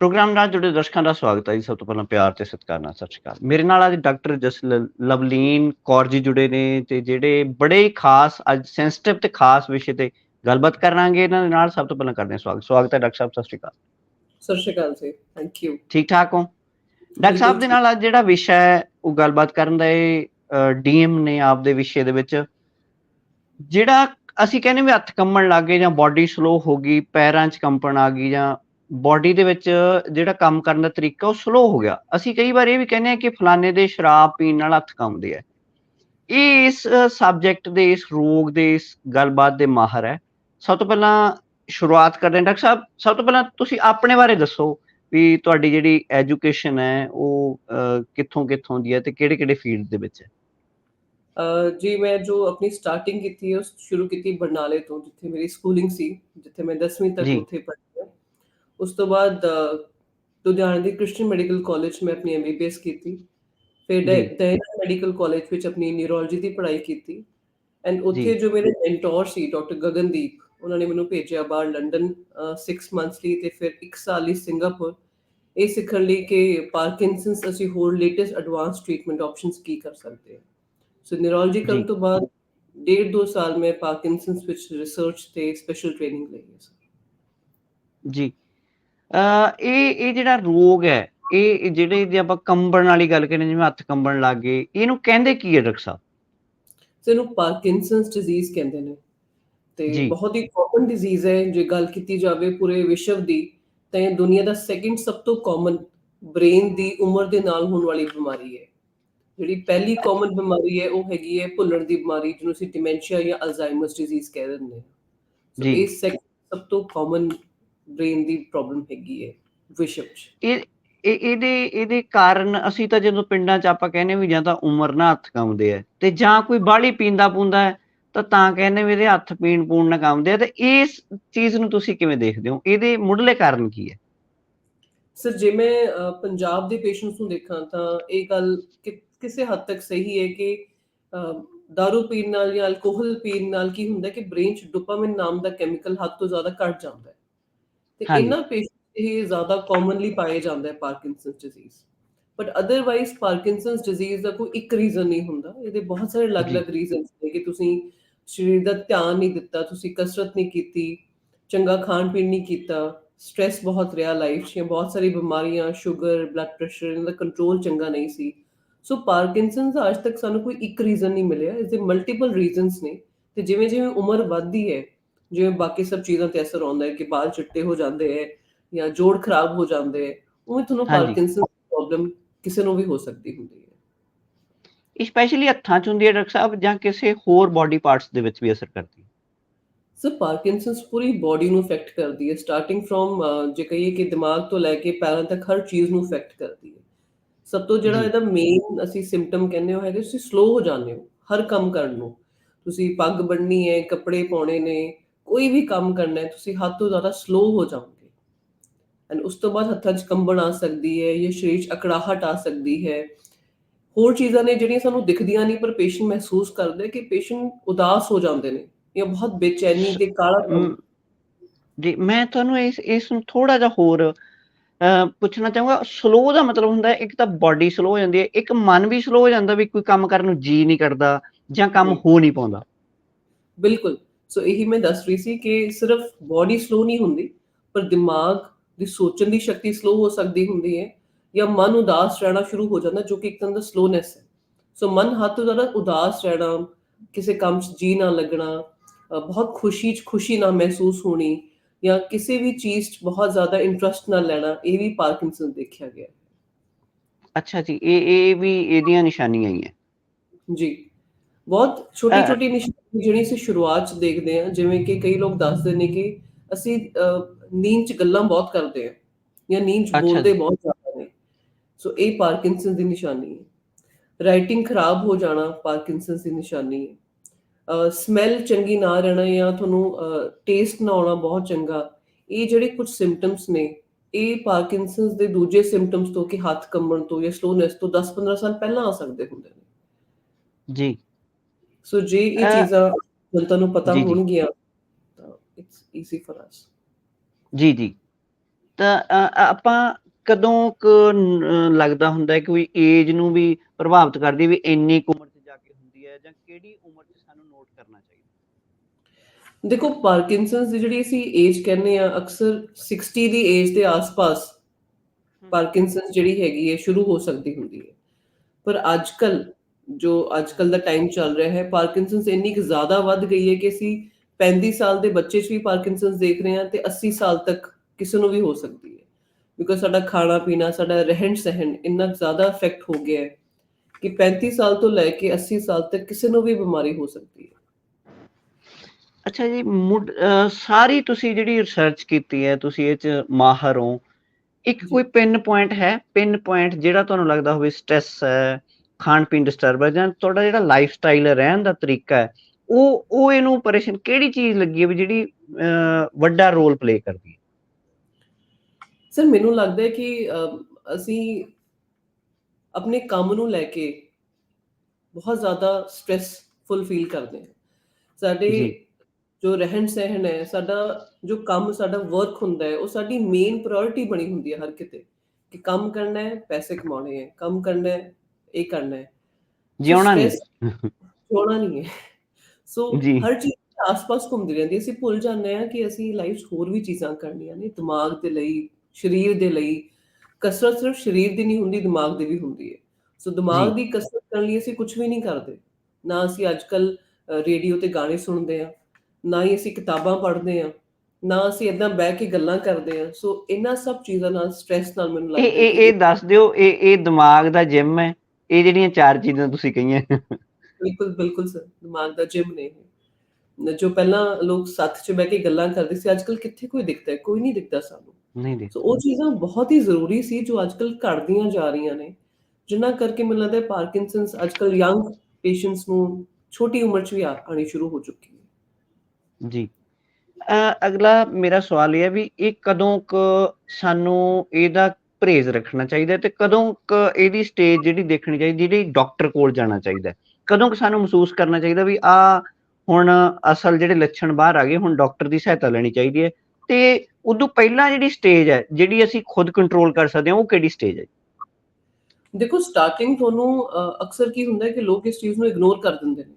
Programme ਨਾਲ ਜੁੜੇ ਦਰਸ਼ਕਾਂ ਦਾ ਸਵਾਗਤ ਹੈ ਜੀ। ਸਭ ਤੋਂ ਪਹਿਲਾਂ ਪਿਆਰ ਤੇ ਸਤਿਕਾਰ ਨਾਲ ਸਤਿ ਸ਼੍ਰੀ ਅਕਾਲ। ਮੇਰੇ ਨਾਲ ਅੱਜ ਡਾਕਟਰ ਜਸ ਲਵਲੀਨ ਕੌਰ ਜੀ ਜੁੜੇ ਨੇ ਤੇ ਜਿਹੜੇ ਬੜੇ ਹੀ ਖਾਸ ਅੱਜ ਸੈਂਸਿਟਿਵ ਤੇ ਖਾਸ ਵਿਸ਼ੇ ਤੇ ਗੱਲਬਾਤ ਕਰਾਂਗੇ ਇਹਨਾਂ ਦੇ ਨਾਲ। ਸਭ ਤੋਂ ਪਹਿਲਾਂ ਕਰਦੇ ਹਾਂ ਸਵਾਗਤ। ਸਵਾਗਤ ਹੈ ਡਾਕਟਰ ਸਾਹਿਬ ਸਤਿ ਸ਼੍ਰੀ ਅਕਾਲ। ਸਤਿ ਸ਼੍ਰੀ ਅਕਾਲ ਜੀ। ਥੈਂਕ ਯੂ ਠੀਕ ਠਾਕ ਹੋ? ਡਾਕਟਰ ਸਾਹਿਬ ਦੇ ਨਾਲ ਅੱਜ ਜਿਹੜਾ ਵਿਸ਼ਾ ਹੈ ਉਹ ਗੱਲਬਾਤ ਕਰਨ ਦਾ ਇਹ ਡੀਐਮ ਨੇ ਆਪਦੇ ਵਿਸ਼ੇ ਦੇ ਵਿੱਚ। ਜਿਹੜਾ ਅਸੀਂ ਕਹਿੰਦੇ ਵੀ ਹੱਥ ਕੰਬਣ ਲੱਗ ਗਏ ਜਾਂ ਬਾਡੀ ਸਲੋ ਹੋ ਗਈ ਪੈਰਾਂ 'ਚ ਕੰਪਣ ਆ ਗਈ ਜਾਂ ਬਾਡੀ ਦੇ ਵਿੱਚ ਜਿਹੜਾ ਕੰਮ ਕਰਨ ਦਾ ਤਰੀਕਾ ਉਹ ਸਲੋ ਹੋ ਗਿਆ। ਅਸੀਂ ਕਈ ਵਾਰ ਇਹ ਵੀ ਕਹਿੰਦੇ ਆ ਕਿ ਫਲਾਣੇ ਦੇ ਸ਼ਰਾਬ ਪੀਣ ਨਾਲ ਹੱਥ ਕੰਬਦੇ ਆ। ਇਹ ਇਸ ਸਬਜੈਕਟ ਦੇ ਇਸ ਰੋਗ ਦੇ ਇਸ ਗੱਲਬਾਤ ਦੇ ਮਾਹਰ ਹੈ। ਸਭ ਤੋਂ ਪਹਿਲਾਂ ਸ਼ੁਰੂਆਤ ਕਰਦੇ ਹਾਂ। ਡਾਕਟਰ ਸਾਹਿਬ ਸਭ ਤੋਂ ਪਹਿਲਾਂ ਤੁਸੀਂ ਆਪਣੇ ਬਾਰੇ ਦੱਸੋ ਵੀ ਤੁਹਾਡੀ ਜਿਹੜੀ ਐਜੂਕੇਸ਼ਨ ਹੈ ਉਹ ਕਿੱਥੋਂ ਕਿੱਥੋਂ ਦੀ ਹੈ ਤੇ ਕਿਹੜੇ ਕਿਹੜੇ ਫੀਲਡ ਦੇ ਵਿੱਚ ਹੈ? ਜੀ ਮੈਂ ਜੋ ਆਪਣੀ ਸਟਾਰਟਿੰਗ ਕੀਤੀ ਉਹ ਸ਼ੁਰੂ ਕੀਤੀ ਬਰਨਾਲੇ ਤੋਂ ਜਿੱਥੇ ਮੇਰੀ ਸਕੂਲਿੰਗ ਸੀ ਜਿੱਥੇ ਮੈਂ 10ਵੀਂ ਤੱਕ। ਉੱਥੇ ਪੜ੍ਹੀ ਉਸ ਤੋਂ ਬਾਅਦ ਲੁਧਿਆਣਾ ਦੀ ਕ੍ਰਿਸਚੀਅਨ ਮੈਡੀਕਲ ਕਾਲਜ ਮੈਂ ਆਪਣੀ ਐਮਬੀਬੀਐਸ ਕੀਤੀ ਫਿਰ। ਦੈਨਾ ਮੈਡੀਕਲ ਕਾਲਜ ਵਿੱਚ ਆਪਣੀ ਨਿਊਰੋਲੋਜੀ ਦੀ ਪੜ੍ਹਾਈ ਕੀਤੀ ਐਂਡ ਉੱਥੇ ਜੀ। ਮੇਰੇ ਮੈਂਟੋਰ ਸੀ ਡਾਕਟਰ ਗਗਨਦੀਪ ਉਹਨਾਂ ਨੇ ਮੈਨੂੰ ਭੇਜਿਆ ਬਾਹਰ ਲੰਡਨ 6 ਮੰਥਸ ਲਈ ਤੇ ਫਿਰ 1 ਸਾਲ ਲਈ ਸਿੰਗਾਪੁਰ ਇਹ ਸਿੱਖਣ ਲਈ ਕਿ ਪਾਰਕਿੰਸਨਸ ਅਸੀਂ ਹੋਰ ਲੇਟੈਸਟ ਐਡਵਾਂਸ ਟ੍ਰੀਟਮੈਂਟ ਆਪਸ਼ਨਸ ਕੀ ਕਰ ਸਕਦੇ ਹਾਂ ਸੋ ਨਿਊਰੋਲੋਜੀ ਕਰਨ। ਤੋਂ ਬਾਅਦ ਡੇਢ ਦੋ ਸਾਲ ਮੈਂ ਪਾਰਕਿੰਸਨਸ ਵਿੱਚ ਰਿਸਰਚ ਤੇ ਸਪੈਸ਼ਲ ਟ੍ਰੇਨਿੰਗ ਲਈ ਹੈ ਜੀ ਇਹ ਇਹ ਜਿਹੜਾ ਰੋਗ ਹੈ ਇਹ ਜਿਹੜੇ ਜੇ ਆਪਾਂ ਕੰਬਣ ਵਾਲੀ ਗੱਲ ਕਰੀਏ ਜਿਵੇਂ ਹੱਥ ਕੰਬਣ ਲੱਗ ਗਏ ਇਹਨੂੰ ਕਹਿੰਦੇ ਕੀ ਹੈ ਡਾਕਟਰ ਸਾਹਿਬ? ਇਹਨੂੰ ਪਾਰਕਿੰਸਨਸ ਡਿਜ਼ੀਜ਼ ਕਹਿੰਦੇ ਨੇ। ਤੇ। ਬਹੁਤ ਹੀ ਕਾਮਨ ਡਿਜ਼ੀਜ਼ ਹੈ। ਜੇ ਗੱਲ ਕੀਤੀ ਜਾਵੇ ਪੂਰੇ ਵਿਸ਼ਵ ਦੀ ਤਾਂ ਇਹ ਦੁਨੀਆ ਦਾ ਸੈਕਿੰਡ ਸਭ ਤੋਂ ਕਾਮਨ ਬ੍ਰੇਨ ਦੀ ਉਮਰ ਦੇ ਨਾਲ ਹੋਣ ਵਾਲੀ ਬਿਮਾਰੀ ਹੈ। ਜਿਹੜੀ ਪਹਿਲੀ ਕਾਮਨ ਬਿਮਾਰੀ ਹੈ ਉਹ ਹੈਗੀ ਹੈ ਭੁੱਲਣ ਦੀ ਬਿਮਾਰੀ ਜਿਹਨੂੰ ਅਸੀਂ ਡਿਮੈਂਸ਼ੀਆ ਜਾਂ ਅਲਜ਼ਾਈਮਰਸ ਡਿਜ਼ੀਜ਼ ਕਹਿ ਦਿੰਦੇ ਹਾਂ। ਸੋ ਜੀ। ਇਹ ਸਭ ਤੋਂ ਕਾਮਨ ਬ੍ਰੇਨ ਦੀ ਪ੍ਰੋਬਲਮ ਹੈਗੀ ਹੈ ਵਿਸ਼ਵ 'ਚ। ਇਹ ਇਹ ਇਹਦੇ ਇਹਦੇ ਕਾਰਨ ਅਸੀਂ ਤਾਂ ਜਦੋਂ ਪਿੰਡਾਂ 'ਚ ਆਪਾਂ ਕਹਿੰਦੇ ਵੀ ਜਾਂ ਤਾਂ ਉਮਰ ਨਾਲ ਹੱਥ ਕੰਬਦੇ ਆ ਤੇ ਜਾਂ ਕੋਈ ਬਾਹਲੀ ਪੀਂਦਾ ਪੂੰਦਾ ਤਾਂ ਤਾਂ ਕਹਿੰਦੇ ਵੀ ਇਹਦੇ ਹੱਥ ਪੀਣ ਪੂਣ ਨਾਲ ਕੰਬਦੇ ਆ ਤੇ ਇਸ ਚੀਜ਼ ਨੂੰ ਤੁਸੀਂ ਕਿਵੇਂ ਦੇਖਦੇ ਹੋ? ਇਹਦੇ ਮੁੱਢਲੇ ਕਾਰਨ ਕੀ ਹੈ? ਸਰ ਜੇ ਮੈਂ ਪੰਜਾਬ ਦੇ ਪੇਸ਼ੈਂਟਸ ਨੂੰ ਦੇਖਾਂ ਤਾਂ ਇਹ ਗੱਲ ਕਿਸੇ ਹੱਦ ਤੱਕ ਸਹੀ ਹੈ ਕਿ ਦਾਰੂ ਪੀਣ ਨਾਲ ਜਾਂ ਅਲਕੋਹਲ ਪੀਣ ਨਾਲ ਕੀ ਹੁੰਦਾ ਕਿ ਬ੍ਰੇਨ 'ਚ ਡੋਪਾਮਾਈਨ ਨਾਮ ਦਾ ਕੈਮੀਕਲ ਹੱਦ ਤੋਂ ਜ਼ਿਆਦਾ ਘਟ ਜਾਂਦਾ ਹੈ। ਤੇ ਹਾਂਜੀ। ਇਹਨਾਂ ਪੇਸ਼ੈਂਟ ਇਹ ਜ਼ਿਆਦਾ ਕਾਮਨਲੀ ਪਾਏ ਜਾਂਦਾ ਹੈ Parkinson's disease but otherwise Parkinson's disease ਦਾ ਕੋਈ ਇੱਕ ਰੀਜ਼ਨ ਨਹੀਂ ਹੁੰਦਾ। ਇਹਦੇ ਬਹੁਤ ਸਾਰੇ ਅਲੱਗ-ਅਲੱਗ ਰੀਜ਼ਨਸ ਨੇ ਕਿ ਤੁਸੀਂ ਸਰੀਰ ਦਾ ਧਿਆਨ ਨਹੀਂ ਦਿੱਤਾ ਤੁਸੀਂ ਕਸਰਤ ਨਹੀਂ ਕੀਤੀ ਚੰਗਾ ਖਾਣ ਪੀਣ ਨਹੀਂ ਕੀਤਾ ਸਟ्रेस ਬਹੁਤ ਰਿਹਾ ਲਾਈਫ 'ਚ ਜਾਂ ਬਹੁਤ ਸਾਰੀ ਬਿਮਾਰੀਆਂ ਸ਼ੂਗਰ ਬਲੱਡ ਪ੍ਰੈਸ਼ਰ ਇਹਨਾਂ ਦਾ ਕੰਟਰੋਲ ਚੰਗਾ ਨਹੀਂ ਸੀ। ਸੋ ਪਾਰਕਿੰਸਨਸ ਦਾ ਅੱਜ ਤੱਕ ਸਾਨੂੰ ਕੋਈ ਇੱਕ ਰੀਜ਼ਨ ਨਹੀਂ ਮਿਲਿਆ। ਇਸ ਦੇ ਮਲਟੀਪਲ ਰੀਜ਼ਨਸ ਨੇ। ਤੇ ਜਿਵੇਂ ਜਿਵੇਂ ਉਮਰ ਵੱਧਦੀ ਹੈ ਜਿਵੇਂ ਬਾਕੀ ਸਭ ਚੀਜ਼ਾਂ ਤੇ ਅਸਰ ਆਉਂਦਾ ਹੈ ਕਿ ਬਾਲ ਚਿੱਟੇ ਹੋ ਜਾਂਦੇ ਹੈ ਜਾਂ ਜੋੜ ਖਰਾਬ ਹੋ ਜਾਂਦੇ ਹੈ ਉਵੇਂ ਤੁਹਾਨੂੰ ਹਾਂਜੀ। ਪਾਰਕਿੰਸਨਸ ਪ੍ਰੋਬਲਮ ਕਿਸੇ ਨੂੰ ਵੀ ਹੋ ਸਕਦੀ ਹੁੰਦੀ ਹੈ। ਸਪੈਸ਼ਲੀ ਹੱਥਾਂ 'ਚ ਹੁੰਦੀ ਹੈ ਡਾਕਟਰ ਸਾਹਿਬ ਜਾਂ ਕਿਸੇ ਹੋਰ ਬਾਡੀ ਪਾਰਟਸ ਦੇ ਵਿੱਚ ਵੀ ਅਸਰ ਕਰਦੀ ਹੈ? ਸਰ ਪਾਰਕਿੰਸਨਸ ਪੂਰੀ ਬਾਡੀ ਨੂੰ ਇਫੈਕਟ ਕਰਦੀ ਹੈ। ਸਟਾਰਟਿੰਗ ਫਰੋਮ ਜੇ ਕਹੀਏ ਕਿ ਦਿਮਾਗ ਤੋਂ ਲੈ ਕੇ ਪੈਰਾਂ ਤੱਕ ਹਰ ਚੀਜ਼ ਨੂੰ ਇਫੈਕਟ ਕਰਦੀ ਹੈ। ਸਭ ਤੋਂ ਜਿਹੜਾ। ਇਹਦਾ ਮੇਨ ਅਸੀਂ ਸਿੰਪਟਮ ਕਹਿੰਦੇ ਹੋ ਹੈਗੇ ਤੁਸੀਂ ਸਲੋ ਹੋ ਜਾਂਦੇ ਹੋ ਹਰ ਕੰਮ ਕਰਨ ਨੂੰ। ਤੁਸੀਂ ਪੱਗ ਬੰਨਣੀ ਹੈ ਕੱਪੜੇ ਪਾਉਣੇ ਨੇ ਕੋਈ ਵੀ ਕੰਮ ਕਰਨਾ ਹੈ ਤੁਸੀਂ ਹੱਦ ਤੋਂ ਜ਼ਿਆਦਾ ਸਲੋ ਹੋ ਜਾਓਗੇ। ਐਂਡ ਉਸ ਤੋਂ ਬਾਅਦ ਹੱਥਾਂ 'ਚ ਕੰਬਣ ਆ ਸਕਦੀ ਹੈ ਜਾਂ ਸਰੀਰ 'ਚ ਅਕੜਾਹਟ ਆ ਸਕਦੀ ਹੈ। ਹੋਰ ਚੀਜ਼ਾਂ ਨੇ ਜਿਹੜੀਆਂ ਸਾਨੂੰ ਦਿਖਦੀਆਂ ਨਹੀਂ ਪਰ ਪੇਸ਼ੈਂਟ ਮਹਿਸੂਸ ਕਰਦੇ ਕਿ ਪੇਸ਼ੈਂਟ ਉਦਾਸ ਹੋ ਜਾਂਦੇ ਨੇ ਜਾਂ ਬਹੁਤ ਬੇਚੈਨੀ ਤੇ ਕਾਲਾ ਜੀ ਮੈਂ ਤੁਹਾਨੂੰ ਇਸ ਇਸ ਨੂੰ ਥੋੜਾ ਜਿਹਾ ਹੋਰ ਪੁੱਛਣਾ ਚਾਹੂੰਗਾ। ਸਲੋ ਦਾ ਮਤਲਬ ਹੁੰਦਾ ਹੈ ਇੱਕ ਤਾਂ ਬਾਡੀ ਸਲੋ ਹੋ ਜਾਂਦੀ ਹੈ ਇੱਕ ਮਨ ਵੀ ਸਲੋ ਹੋ ਜਾਂਦਾ ਵੀ ਕੋਈ ਕੰਮ ਕਰਨ ਨੂੰ ਜੀ ਨਹੀਂ ਕਰਦਾ ਜਾਂ ਕੰਮ। ਹੋ ਨਹੀਂ ਪਾਉਂਦਾ। ਬਿਲਕੁਲ। ਸੋ ਇਹੀ ਮੈਂ ਦੱਸ ਰਹੀ ਸੀ ਕਿ ਸਿਰਫ ਬਾਡੀ ਸਲੋ ਨਹੀਂ ਹੁੰਦੀ ਪਰ ਦਿਮਾਗ ਦੀ ਸੋਚਣ ਦੀ ਸ਼ਕਤੀ ਸਲੋ ਹੋ ਸਕਦੀ ਹੁੰਦੀ ਹੈ ਜਾਂ ਮਨ ਉਦਾਸ ਰਹਿਣਾ ਸ਼ੁਰੂ ਹੋ ਜਾਂਦਾ ਜੋ ਕਿ ਇੱਕ ਤਰ੍ਹਾਂ ਦਾ ਸਲੋਨੈਸ ਹੈ। ਸੋ ਮਨ ਹੱਦ ਤੋਂ ਜ਼ਿਆਦਾ ਉਦਾਸ ਰਹਿਣਾ ਕਿਸੇ ਕੰਮ 'ਚ ਜੀ ਨਾ ਲੱਗਣਾ ਬਹੁਤ ਖੁਸ਼ੀ 'ਚ ਖੁਸ਼ੀ ਨਾ ਮਹਿਸੂਸ ਹੋਣੀ ਜਾਂ ਕਿਸੇ ਵੀ ਚੀਜ਼ 'ਚ ਬਹੁਤ ਜ਼ਿਆਦਾ ਇੰਟਰਸਟ ਨਾ ਲੈਣਾ ਇਹ ਵੀ ਪਾਰਕਿੰਸਨ ਦੇਖਿਆ ਗਿਆ। ਅੱਛਾ ਜੀ ਇਹ ਇਹ ਵੀ ਇਹਦੀਆਂ ਨਿਸ਼ਾਨੀਆਂ ਹੀ ਹੈ। ਜੀ। ਬਹੁਤ ਛੋਟੀ ਛੋਟੀ ਜਿਹੜੀ ਅਸੀਂ ਸ਼ੁਰੂਆਤ ਚ ਦੇਖਦੇ ਹਾਂ ਜਿਵੇਂ ਕਿ ਕਈ ਲੋਕ ਦੱਸਦੇ ਨੇ ਕਿ ਅਸੀਂ ਨੀਂਦ ਚ ਗੱਲਾਂ ਬਹੁਤ ਕਰਦੇ ਹਾਂ ਜਾਂ ਨੀਂਦ ਚ ਬੋਲਦੇ। ਬਹੁਤ ਜ਼ਿਆਦਾ ਨੇ। ਸੋ ਇਹ ਪਾਰਕਿੰਸਨ ਦੀ ਨਿਸ਼ਾਨੀ ਹੈ। ਰਾਈਟਿੰਗ ਖਰਾਬ ਹੋ ਜਾਣਾ ਪਾਰਕਿੰਸਨ ਦੀ ਨਿਸ਼ਾਨੀ ਹੈ। ਸਮੈਲ ਚੰਗੀ ਨਾ ਰਹਿਣਾ ਜਾਂ ਤੁਹਾਨੂੰ ਟੇਸਟ ਨਾ ਆਉਣਾ ਬਹੁਤ ਚੰਗਾ ਇਹ ਜਿਹੜੇ ਕੁਝ ਸਿੰਪਟਮਸ ਨੇ ਇਹ ਪਾਰਕਿੰਸਨਸ ਦੇ ਦੂਜੇ ਸਿੰਪਟਮਸ ਤੋਂ ਕਿ ਹੱਥ ਕੰਬਣ ਤੋਂ ਜਾਂ ਸਲੋਨੈਸ ਤੋਂ 10-15 ਸਾਲ ਪਹਿਲਾਂ ਆ ਸਕਦੇ ਹੁੰਦੇ ਨੇ। ਜੀ। ਸੋ ਜੇ ਇਹ ਚੀਜ਼ਾਂ ਜਨਤਾ ਨੂੰ ਪਤਾ। ਹੋਣਗੀਆਂ ਤਾਂ ਇਟਸ ਈਜ਼ੀ ਫॉर ਅਸ ਜੀ ਜੀ। ਤਾਂ ਆਪਾਂ ਕਦੋਂ ਕੁ ਲੱਗਦਾ ਹੁੰਦਾ ਹੈ ਕਿ ਕੋਈ ਏਜ ਨੂੰ ਵੀ ਪ੍ਰਭਾਵਿਤ ਕਰਦੀ ਵੀ ਇੰਨੀ ਉਮਰ 'ਚ ਜਾ ਕੇ ਹੁੰਦੀ ਹੈ ਜਾਂ ਕਿਹੜੀ ਉਮਰ 'ਚ ਸਾਨੂੰ ਨੋਟ ਕਰਨਾ ਚਾਹੀਦਾ? ਦੇਖੋ ਪਾਰਕਿੰਸਨਸ ਦੀ ਜਿਹੜੀ ਅਸੀਂ ਏਜ ਕਹਿੰਦੇ ਆ ਅਕਸਰ 60 ਦੀ ਏਜ ਦੇ ਆਸ-ਪਾਸ ਪਾਰਕਿੰਸਨਸ ਜਿਹੜੀ ਹੈਗੀ ਹੈ ਸ਼ੁਰੂ ਹੋ ਸਕਦੀ ਹੁੰਦੀ ਹੈ। ਪਰ ਅੱਜਕੱਲ ਜੋ ਅੱਜਕੱਲ ਦਾ ਟਾਈਮ ਚੱਲ ਰਿਹਾ ਹੈ ਪਾਰਕਿੰਸਨਸ ਇੰਨੀ ਕੁ ਜ਼ਿਆਦਾ ਵੱਧ ਗਈ ਹੈ ਕਿ ਅਸੀਂ 35 ਸਾਲ ਦੇ ਬੱਚੇ 'ਚ ਵੀ ਪਾਰਕਿੰਸਨਸ ਦੇਖ ਰਹੇ ਹਾਂ ਤੇ 80 ਸਾਲ ਤੱਕ ਕਿਸੇ ਨੂੰ ਵੀ ਹੋ ਸਕਦੀ ਹੈ। ਬਿਕੋਜ਼ ਸਾਡਾ ਖਾਣਾ ਪੀਣਾ ਸਾਡਾ ਰਹਿਣ ਸਹਿਣ ਇੰਨਾ ਜ਼ਿਆਦਾ ਇਫੈਕਟ ਹੋ ਗਿਆ ਹੈ ਕਿ 35 ਸਾਲ ਤੋਂ ਲੈ ਕੇ 80 ਸਾਲ ਤੱਕ ਕਿਸੇ ਨੂੰ ਵੀ ਬਿਮਾਰੀ ਹੋ ਸਕਦੀ ਹੈ। ਅੱਛਾ ਜੀ ਸਾਰੀ ਤੁਸੀਂ ਜਿਹੜੀ ਰਿਸਰਚ ਕੀਤੀ ਹੈ ਤੁਸੀਂ ਇਹ 'ਚ ਮਾਹਰ ਹੋ। ਇੱਕ। ਕੋਈ ਪਿਨ ਪੁਆਇੰਟ ਹੈ? ਪਿਨ ਪੁਆਇੰਟ ਜਿਹੜਾ ਤੁਹਾਨੂੰ ਲੱਗਦਾ ਹੋਵੇ ਸਟ੍ਰੈਸ ਹੈ ਖਾਣ ਪੀਣ ਡਿਸਟਰਬ ਹੈ ਜਾਂ ਤੁਹਾਡਾ ਜਿਹੜਾ ਲਾਈਫ ਸਟਾਈਲ ਰਹਿਣ ਦਾ ਤਰੀਕਾ ਹੈ ਉਹ ਉਹ ਇਹਨੂੰ ਪਰੇਸ਼ਾਨ ਕਿਹੜੀ ਚੀਜ਼ ਲੱਗੀ ਹੈ ਵੀ ਜਿਹੜੀ ਵੱਡਾ ਰੋਲ ਪਲੇ ਕਰਦੀ ਹੈ? ਸਰ ਮੈਨੂੰ ਲੱਗਦਾ ਹੈ ਕਿ ਅਸੀਂ ਆਪਣੇ ਕੰਮ ਨੂੰ ਲੈ ਕੇ ਬਹੁਤ ਜ਼ਿਆਦਾ ਸਟ੍ਰੈਸਫੁਲ ਫੀਲ ਕਰਦੇ ਹਾਂ। ਸਾਡੇ। ਜੋ। ਰਹਿਣ ਸਹਿਣ ਹੈ ਸਾਡਾ ਜੋ ਕੰਮ ਸਾਡਾ ਵਰਕ ਹੁੰਦਾ ਹੈ ਉਹ ਸਾਡੀ ਮੇਨ ਪ੍ਰਾਇੋਰਟੀ ਬਣੀ ਹੁੰਦੀ ਹੈ ਹਰ ਕਿਤੇ। ਕਿ ਕੰਮ ਕਰਨਾ ਹੈ ਪੈਸੇ ਕਮਾਉਣੇ ਹੈ ਕੰਮ ਕਰਨਾ ਹੈ ਇਹ ਕਰਨਾ ਹੈ। ਜਿਉਣਾ ਨਹੀਂ। ਹੋਣਾ ਨਹੀਂ ਹੈ। ਸੋ। ਹਰ ਚੀਜ਼ ਦੇ ਆਸ-ਪਾਸ ਘੁੰਮਦੀ ਰਹਿੰਦੀ। ਅਸੀਂ ਭੁੱਲ ਜਾਂਦੇ ਹਾਂ ਕਿ ਅਸੀਂ ਲਾਈਫ 'ਚ ਹੋਰ ਵੀ ਚੀਜ਼ਾਂ ਕਰਨੀਆਂ ਨੇ। ਦਿਮਾਗ ਦੇ ਲਈ ਸਰੀਰ ਦੇ ਲਈ। ਕਸਰਤ ਸਿਰਫ ਸਰੀਰ ਦੀ ਨਹੀਂ ਹੁੰਦੀ ਦਿਮਾਗ ਦੀ ਵੀ ਹੁੰਦੀ ਹੈ। ਸੋ ਦਿਮਾਗ। ਦੀ ਕਸਰਤ ਕਰਨ ਲਈ ਅਸੀਂ ਕੁਝ ਵੀ ਨਹੀਂ ਕਰਦੇ। ਨਾ ਅਸੀਂ ਅੱਜਕੱਲ ਰੇਡੀਓ ਤੇ ਗਾਣੇ ਸੁਣਦੇ ਆ ਨਾ ਹੀ ਅਸੀਂ ਕਿਤਾਬਾਂ ਪੜ੍ਹਦੇ ਆ ਨਾ ਅਸੀਂ ਇਦਾਂ ਬਹਿ ਕੇ ਗੱਲਾਂ ਕਰਦੇ ਆ ਸੋ ਇਹਨਾਂ ਸਭ ਚੀਜ਼ਾਂ ਨਾਲ ਸਟ੍ਰੈਸ ਨਾਲ ਮੈਨੂੰ ਲੱਗਦਾ ਇਹ ਇਹ ਦੱਸ ਦਿਓ। ਇਹ ਇਹ ਦਿਮਾਗ ਦਾ ਜਿਮ ਹੈ। ਇਹ ਜਿਹੜੀਆਂ ਚਾਰ ਚੀਜ਼ਾਂ ਤੁਸੀਂ ਕਹੀਆਂ। ਬਿਲਕੁਲ ਬਿਲਕੁਲ ਸਰ ਦਿਮਾਗ ਦਾ ਜਿਮ ਨੇ ਜੋ ਪਹਿਲਾਂ ਲੋਕ ਸੱਥ 'ਚ ਬਹਿ ਕੇ ਗੱਲਾਂ ਕਰਦੇ ਸੀ ਅੱਜਕੱਲ ਕਿੱਥੇ ਕੋਈ ਦਿਖਦਾ ਹੈ? ਕੋਈ ਨਹੀਂ ਦਿਖਦਾ ਸਾਨੂੰ। ਨਹੀਂ ਦੇ ਸੋ ਉਹ ਚੀਜ਼ਾਂ ਬਹੁਤ ਹੀ ਜ਼ਰੂਰੀ ਸੀ ਜੋ ਅੱਜਕੱਲ ਘਟਦੀਆਂ ਜਾ ਰਹੀਆਂ ਨੇ। ਜਿਨ੍ਹਾਂ ਕਰਕੇ ਮੈਨੂੰ ਲੱਗਦਾ ਹੈ ਪਾਰਕਿੰਸਨਸ ਅੱਜਕੱਲ ਯੰਗ ਪੇਸ਼ੈਂਟਸ ਨੂੰ ਛੋਟੀ ਉਮਰ 'ਚ ਵੀ ਆ- ਆਉਣੀ ਸ਼ੁਰੂ ਹੋ ਚੁੱਕੀ ਹੈ। ਜੀ। ਅਗਲਾ ਮੇਰਾ ਸਵਾਲ ਇਹ ਹੈ ਵੀ ਇਹ ਕਦੋਂ ਕ ਸਾਨੂੰ ਇਹਦਾ ਪਰਹੇਜ਼ ਰੱਖਣਾ ਚਾਹੀਦਾ ਤੇ ਕਦੋਂ ਇਹਦੀ ਸਟੇਜ ਜਿਹੜੀ ਦੇਖਣੀ ਚਾਹੀਦੀ ਜਿਹੜੀ ਡਾਕਟਰ ਕੋਲ ਜਾਣਾ ਚਾਹੀਦਾ? ਕਦੋਂ ਕ ਸਾਨੂੰ ਮਹਿਸੂਸ ਕਰਨਾ ਚਾਹੀਦਾ ਵੀ ਆ ਹੁਣ ਅਸਲ ਜਿਹੜੇ ਲੱਛਣ ਬਾਹਰ ਆ ਗਏ ਹੁਣ ਡਾਕਟਰ ਦੀ ਸਹਾਇਤਾ ਲੈਣੀ ਚਾਹੀਦੀ ਹੈ ਤੇ ਉਦੋਂ ਪਹਿਲਾਂ ਜਿਹੜੀ ਸਟੇਜ ਹੈ ਜਿਹੜੀ ਅਸੀਂ ਖੁਦ ਕੰਟਰੋਲ ਕਰ ਸਕਦੇ ਹਾਂ ਉਹ ਕਿਹੜੀ ਸਟੇਜ ਹੈ ਦੇਖੋ ਸਟਾਰਟਿੰਗ ਤੁਹਾਨੂੰ ਅਕਸਰ ਕੀ ਹੁੰਦਾ ਹੈ ਕਿ ਲੋਕ ਇਸ ਚੀਜ਼ ਨੂੰ ਇਗਨੋਰ ਕਰ ਦਿੰਦੇ ਨੇ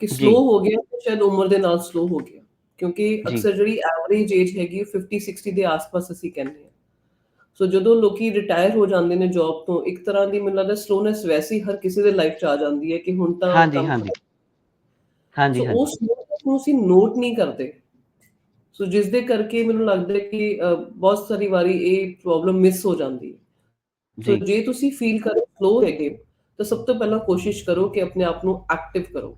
ਕਿ। ਸਲੋ ਹੋ ਗਿਆ ਤਾਂ ਸ਼ਾਇਦ ਉਮਰ ਦੇ ਨਾਲ ਸਲੋ ਹੋ ਗਿਆ ਕਿਉਂਕਿ। ਅਕਸਰ ਜਿਹੜੀ ਐਵਰੇਜ ਏਜ ਹੈਗੀ ਉਹ 50 60 ਦੇ ਆਸ-ਪਾਸ ਅਸੀਂ ਕਹਿੰਦੇ ਹਾਂ ਸੋ ਜਦੋਂ ਲੋਕੀ ਰਿਟਾਇਰ ਹੋ ਜਾਂਦੇ ਨੇ ਜੌਬ ਤੋਂ ਇੱਕ ਤਰ੍ਹਾਂ ਦੀ ਮੈਨੂੰ ਲੱਗਦਾ ਸਲੋਨੈਸ ਵੈਸੇ ਹਰ ਕਿਸੇ ਦੇ ਲਾਈਫ 'ਚ ਆ ਜਾਂਦੀ ਹੈ ਕਿ ਹੁਣ ਤਾਂ ਹਾਂਜੀ ਹਾਂਜੀ। ਹਾਂਜੀ ਸੋ ਹਾਂਜੀ। ਉਸ ਨੂੰ ਅਸੀਂ ਨੋਟ ਨਹੀਂ ਕਰਦੇ। ਸੋ ਜਿਸ ਦੇ ਕਰਕੇ ਮੈਨੂੰ ਲੱਗਦਾ ਕਿ ਬਹੁਤ ਸਾਰੀ ਵਾਰੀ ਇਹ ਪ੍ਰੋਬਲਮ ਮਿਸ ਹੋ ਜਾਂਦੀ ਹੈ। ਸੋ ਜੀ। ਜੇ ਤੁਸੀਂ ਫੀਲ ਕਰੋ ਫਲੋ ਹੈਗੇ ਤਾਂ ਸਭ ਤੋਂ ਪਹਿਲਾਂ ਕੋਸ਼ਿਸ਼ ਕਰੋ ਕਿ ਆਪਣੇ ਆਪ ਨੂੰ ਐਕਟਿਵ ਕਰੋ।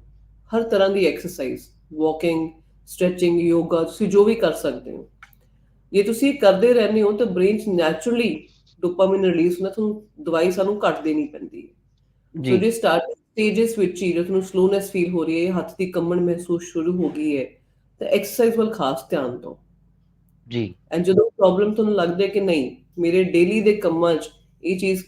ਹਰ ਤਰ੍ਹਾਂ ਦੀ ਐਕਸਰਸਾਈਜ਼ ਵਾਕਿੰਗ ਸਟ੍ਰੈਚਿੰਗ ਯੋਗਾ ਤੁਸੀਂ ਜੋ ਵੀ ਕਰ ਸਕਦੇ ਹੋ। ਜੇ ਤੁਸੀਂ ਕਰਦੇ ਰਹਿੰਦੇ ਹੋ ਤਾਂ ਬ੍ਰੇਨ 'ਚ ਨੈਚੁਰਲੀ ਡੋਪਾਮਾਈਨ ਰਿਲੀਜ਼ ਹੁੰਦਾ ਤੁਹਾਨੂੰ ਦਵਾਈ ਸਾਨੂੰ ਘੱਟ ਦੇਣੀ ਪੈਂਦੀ ਹੈ। ਜੀ। ਜੇ ਸਟਾਰਟ ਸਟੇजेस ਵਿੱਚ ਹੀ ਤੁਹਾਨੂੰ ਸਲੋਨੈਸ ਫੀਲ ਹੋ ਰਹੀ ਹੈ ਹੱਥ ਦੀ ਕੰਬਣ ਮਹਿਸੂਸ ਸ਼ੁਰੂ ਹੋ ਗਈ ਹੈ ਤਾਂ ਐਕਸਰਸਾਈਜ਼ ਵੱਲ ਖਾਸ ਧਿਆਨ ਦਿਓ। ਜੀ। ਐਂਡ ਜਦੋਂ ਪ੍ਰੋਬਲਮ ਤੁਹਾਨੂੰ ਲੱਗਦਾ ਕਿ ਨਹੀਂ ਮੇਰੇ ਡੇਲੀ ਦੇ ਕੰਮਾਂ 'ਚ ਇਹ ਚੀਜ਼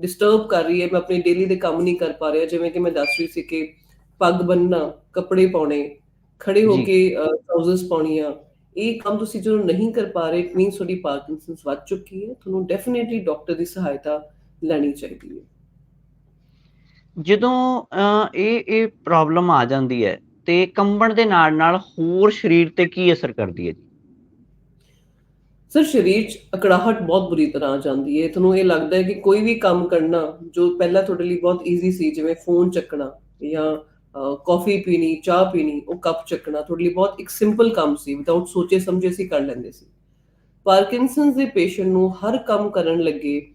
ਡਿਸਟਰਬ ਕਰ ਰਹੀ ਹੈ ਮੈਂ ਆਪਣੇ ਡੇਲੀ ਦੇ ਕੰਮ ਨਹੀਂ ਕਰ ਪਾ ਰਿਹਾ ਜਿਵੇਂ ਕਿ ਮੈਂ ਦੱਸ ਰਹੀ ਸੀ ਕਿ ਪੱਗ ਬੰਨਣਾ ਕੱਪੜੇ ਪਾਉਣੇ ਖੜੇ ਹੋ। ਕੇ ਟਰਾਊਜ਼ਰਸ ਪਾਉਣੀਆਂ ਇਹ ਕੰਮ ਤੁਸੀਂ ਜਦੋਂ ਨਹੀਂ ਕਰ ਪਾ ਰਹੇ ਮੀਨਸ ਤੁਹਾਡੀ ਪਾਰਕਿੰਸਨਸ ਵੱਧ ਚੁੱਕੀ ਹੈ ਤੁਹਾਨੂੰ ਡੈਫੀਨਿਟਲੀ ਡਾਕਟਰ ਦੀ ਸਹਾਇਤਾ ਲੈਣੀ ਚਾਹੀਦੀ ਹੈ। ਜਦੋਂ ਇਹ ਇਹ ਪ੍ਰੋਬਲਮ ਆ ਜਾਂਦੀ ਹੈ ਤੇ ਕੰਬਣ ਦੇ ਨਾਲ ਨਾਲ ਹੋਰ ਸਰੀਰ ਤੇ ਕੀ ਅਸਰ ਕਰਦੀ ਹੈ ਜੀ? ਸਰ ਸਰੀਰ 'ਚ ਅਕੜਾਹਟ ਬਹੁਤ ਬੁਰੀ ਤਰ੍ਹਾਂ ਆ ਜਾਂਦੀ ਹੈ। ਤੁਹਾਨੂੰ ਇਹ ਲੱਗਦਾ ਹੈ ਕਿ ਕੋਈ ਵੀ ਕੰਮ ਕਰਨਾ ਜੋ ਪਹਿਲਾਂ ਤੁਹਾਡੇ ਲਈ ਬਹੁਤ ਈਜ਼ੀ ਸੀ ਜਿਵੇਂ ਫੋਨ ਚੱਕਣਾ ਜਾਂ ਕਾਫੀ ਪੀਣੀ ਚਾਹ ਪੀਣੀ ਉਹ ਕੱਪ ਚੱਕਣਾ ਤੁਹਾਡੇ ਲਈ ਬਹੁਤ ਇੱਕ ਸਿੰਪਲ ਕੰਮ ਸੀ ਵਿਦਆਊਟ ਸੋਚੇ ਸਮਝੇ ਸੀ ਕਰ ਲੈਂਦੇ ਸੀ। ਪਾਰਕਿੰਸਨਸ ਦੇ ਪੇਸ਼ੈਂਟ ਨੂੰ ਹਰ ਕੰਮ ਕਰਨ ਲੱਗੇ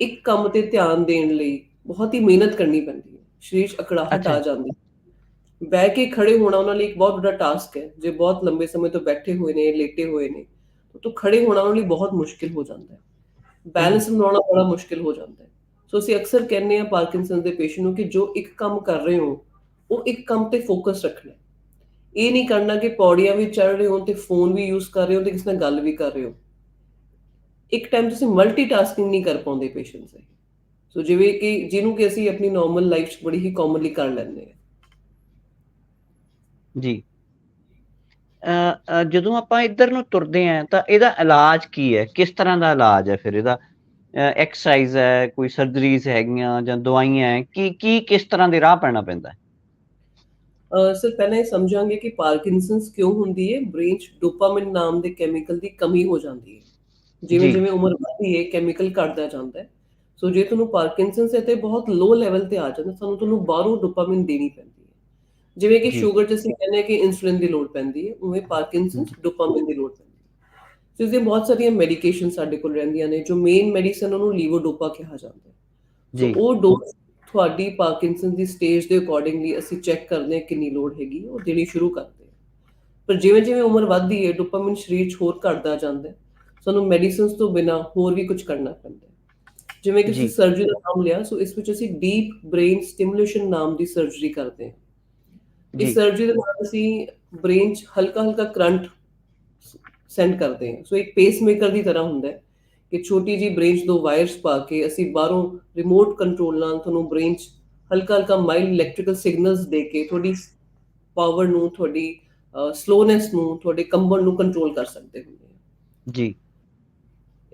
ਇੱਕ ਕੰਮ ਤੇ ਧਿਆਨ ਦੇਣ ਲਈ ਬਹੁਤ ਹੀ ਮਿਹਨਤ ਕਰਨੀ ਪੈਂਦੀ ਹੈ। ਸਰੀਰ ਅਕੜਾਹਟ। ਆ ਜਾਂਦੀ ਬਹਿ ਕੇ ਖੜੇ ਹੋਣਾ ਉਹਨਾਂ ਲਈ ਇੱਕ ਬਹੁਤ ਵੱਡਾ ਟਾਸਕ ਹੈ। ਜੇ ਬਹੁਤ ਲੰਬੇ ਸਮੇਂ ਤੋਂ ਬੈਠੇ ਹੋਏ ਨੇ ਲੇਟੇ ਹੋਏ ਨੇ ਤਾਂ ਖੜੇ ਹੋਣਾ ਉਹਨਾਂ ਲਈ ਬਹੁਤ ਮੁਸ਼ਕਿਲ ਹੋ ਜਾਂਦਾ ਹੈ। ਬੈਲੈਂਸ ਬਣਾਉਣਾ ਬੜਾ ਮੁਸ਼ਕਿਲ ਹੋ ਜਾਂਦਾ ਹੈ। ਸੋ ਅਸੀਂ ਅਕਸਰ ਕਹਿੰਦੇ ਆ ਪਾਰਕਿੰਸਨ ਦੇ ਪੇਸ਼ੈਂਟ ਨੂੰ ਕਿ ਜੋ ਇੱਕ ਕੰਮ ਕਰ ਰਹੇ ਹੋ ਉਹ ਇੱਕ ਕੰਮ ਤੇ ਫੋਕਸ ਰੱਖਣਾ ਇਹ ਨਹੀਂ ਕਰਨਾ ਕਿ ਪੌੜੀਆਂ ਵੀ ਚੜ ਰਹੇ ਹੋ ਤੇ ਫੋਨ ਵੀ ਯੂਜ਼ ਕਰ ਰਹੇ ਹੋ ਤੇ ਕਿਸੇ ਨਾਲ ਗੱਲ ਵੀ ਕਰ ਰਹੇ ਹੋ ਇੱਕ ਟਾਈਮ ਤੁਸੀਂ ਮਲਟੀਟਾਸਕਿੰਗ ਨਹੀਂ ਕਰ ਪਾਉਂਦੇ ਪੇਸ਼ੈਂਟਸ ਹੈ ਸੋ ਜਿਵੇਂ ਕਿ ਜਿਹਨੂੰ ਕਿ ਅਸੀਂ ਆਪਣੀ ਨਾਰਮਲ ਲਾਈਫ 'ਚ ਬੜੀ ਹੀ ਕਾਮਨਲੀ ਕਰ ਲੈਂਦੇ ਹਾਂ। ਜੀ। ਜਦੋਂ ਆਪਾਂ ਇੱਧਰ ਨੂੰ ਤੁਰਦੇ ਆਂ ਤਾਂ ਇਹਦਾ ਇਲਾਜ ਕੀ ਹੈ? ਕਿਸ ਤਰ੍ਹਾਂ ਦਾ ਇਲਾਜ ਹੈ ਫਿਰ ਇਹਦਾ? ਐਕਸਰਸਾਈਜ਼ ਹੈ, ਕੋਈ ਸਰਜਰੀਜ਼ ਹੈਗੀਆਂ ਜਾਂ ਦਵਾਈਆਂ ਹੈ, ਕੀ ਕੀ ਕਿਸ ਤਰ੍ਹਾਂ ਦੇ ਰਾਹ ਪੈਣਾ ਪੈਂਦਾ ਹੈ? ਸਰ ਪਹਿਲਾਂ ਇਹ ਸਮਝਾਂਗੇ ਕਿ ਪਾਰਕਿੰਸਨਸ ਕਿਉਂ ਹੁੰਦੀ ਹੈ? ਬ੍ਰੇਨ 'ਚ ਡੋਪਾਮਾਈਨ ਨਾਮ ਦੇ ਕੈਮੀਕਲ ਦੀ ਕਮੀ ਹੋ ਜਾਂਦੀ ਹੈ। ਜਿਵੇਂ। ਜਿਵੇਂ ਉਮਰ ਵਧਦੀ ਹੈ ਕੈਮੀਕਲ ਘਟਦਾ ਜਾਂਦਾ ਹੈ। ਸੋ ਜੇ ਤੁਹਾਨੂੰ ਪਾਰਕਿੰਸਨਸ ਹੈ ਤੇ ਬਹੁਤ ਲੋ ਲੈਵਲ ਤੇ ਆ ਜਾਂਦਾ ਸਾਨੂੰ ਤੁਹਾਨੂੰ ਬਾਹਰੋਂ ਡੋਪਾਮਾਈਨ ਦੇਣੀ ਪੈਂਦੀ ਹੈ। ਜਿਵੇਂ ਕਿ। ਸ਼ੂਗਰ ਅਸੀਂ ਕਹਿੰਦੇ ਕਿ ਇਨਸੂਲਿਨ ਦੀ ਲੋੜ ਪੈਂਦੀ ਹੈ ਉਵੇਂ ਪਾਰਕਿੰਸਨਸ ਡੋਪਾਮਾਈਨ ਦੀ ਲੋੜ ਪੈਂਦੀ ਹੈ। ਸੋ ਇਸ ਦੀਆਂ ਬਹੁਤ ਸਾਰੀਆਂ ਮੈਡੀਕੇਸ਼ਨ ਸਾਡੇ ਕੋਲ ਰਹਿੰਦੀਆਂ ਨੇ ਜੋ ਮੇਨ ਮੈਡੀਸਨ ਉਹਨੂੰ ਲੀਵੋਡੋਪਾ ਕਿਹਾ ਜਾਂਦਾ ਹੈ। ਜੀ। ਸੋ ਉਹ ਡੋਜ਼ ਤੁਹਾਡੀ ਪਾਰਕਿੰਸਨ ਦੀ ਸਟੇਜ ਦੇ ਅਕੋਰਡਿੰਗਲੀ ਅਸੀਂ ਚੈੱਕ ਕਰਦੇ ਹਾਂ ਕਿੰਨੀ ਲੋਡ ਹੈਗੀ ਉਹ ਦੇਣੀ ਸ਼ੁਰੂ ਕਰਦੇ ਹਾਂ। ਪਰ ਜਿਵੇਂ ਜਿਵੇਂ ਉਮਰ ਵੱਧਦੀ ਹੈ ਡੋਪਾਮਾਈਨ ਸਰੀਰ 'ਚ ਹੋਰ ਘਟਦਾ ਜਾਂਦਾ ਸਾਨੂੰ ਮੈਡੀਸਿਨਸ ਤੋਂ ਬਿਨਾ ਹੋਰ ਵੀ ਕੁਝ ਕਰਨਾ ਪੈਂਦਾ ਜਿਵੇਂ ਕਿ। ਤੁਸੀਂ ਸਰਜਰੀ ਦਾ ਨਾਮ ਲਿਆ ਸੋ ਇਸ ਵਿੱਚ ਅਸੀਂ ਡੀਪ ਬ੍ਰੇਨ ਸਟਿਮੂਲੇਸ਼ਨ ਨਾਮ ਦੀ ਸਰਜਰੀ ਕਰਦੇ ਹਾਂ। ਇਸ ਸਰਜਰੀ ਦੇ ਨਾਲ ਅਸੀਂ ਬ੍ਰੇਨ 'ਚ ਹਲਕਾ ਹਲਕਾ ਕਰੰਟ ਸੈਂਡ ਕਰਦੇ ਹਾਂ। ਸੋ ਇੱਕ ਪੇਸਮੇਕਰ ਦੀ ਤਰ੍ਹਾਂ ਹੁੰਦਾ ਹੈ। ਕਿ ਛੋਟੀ ਜੀ ਬ੍ਰੇਨ 'ਚ ਦੋ ਵਾਇਰਸ ਪਾ ਕੇ ਅਸੀਂ ਬਾਹਰੋਂ ਰਿਮੋਟ ਕੰਟਰੋਲ ਨਾਲ ਤੁਹਾਨੂੰ ਬ੍ਰੇਨ 'ਚ ਹਲਕਾ ਹਲਕਾ ਮਾਈਲਡ ਇਲੈਕਟ੍ਰੀਕਲ ਸਿਗਨਲਸ ਦੇ ਕੇ ਤੁਹਾਡੀ ਪਾਵਰ ਨੂੰ ਤੁਹਾਡੀ ਸਲੋਨੈਸ ਨੂੰ ਤੁਹਾਡੇ ਕੰਬਣ ਨੂੰ ਕੰਟਰੋਲ ਕਰ ਸਕਦੇ ਹੁੰਦੇ ਹਾਂ। ਜੀ।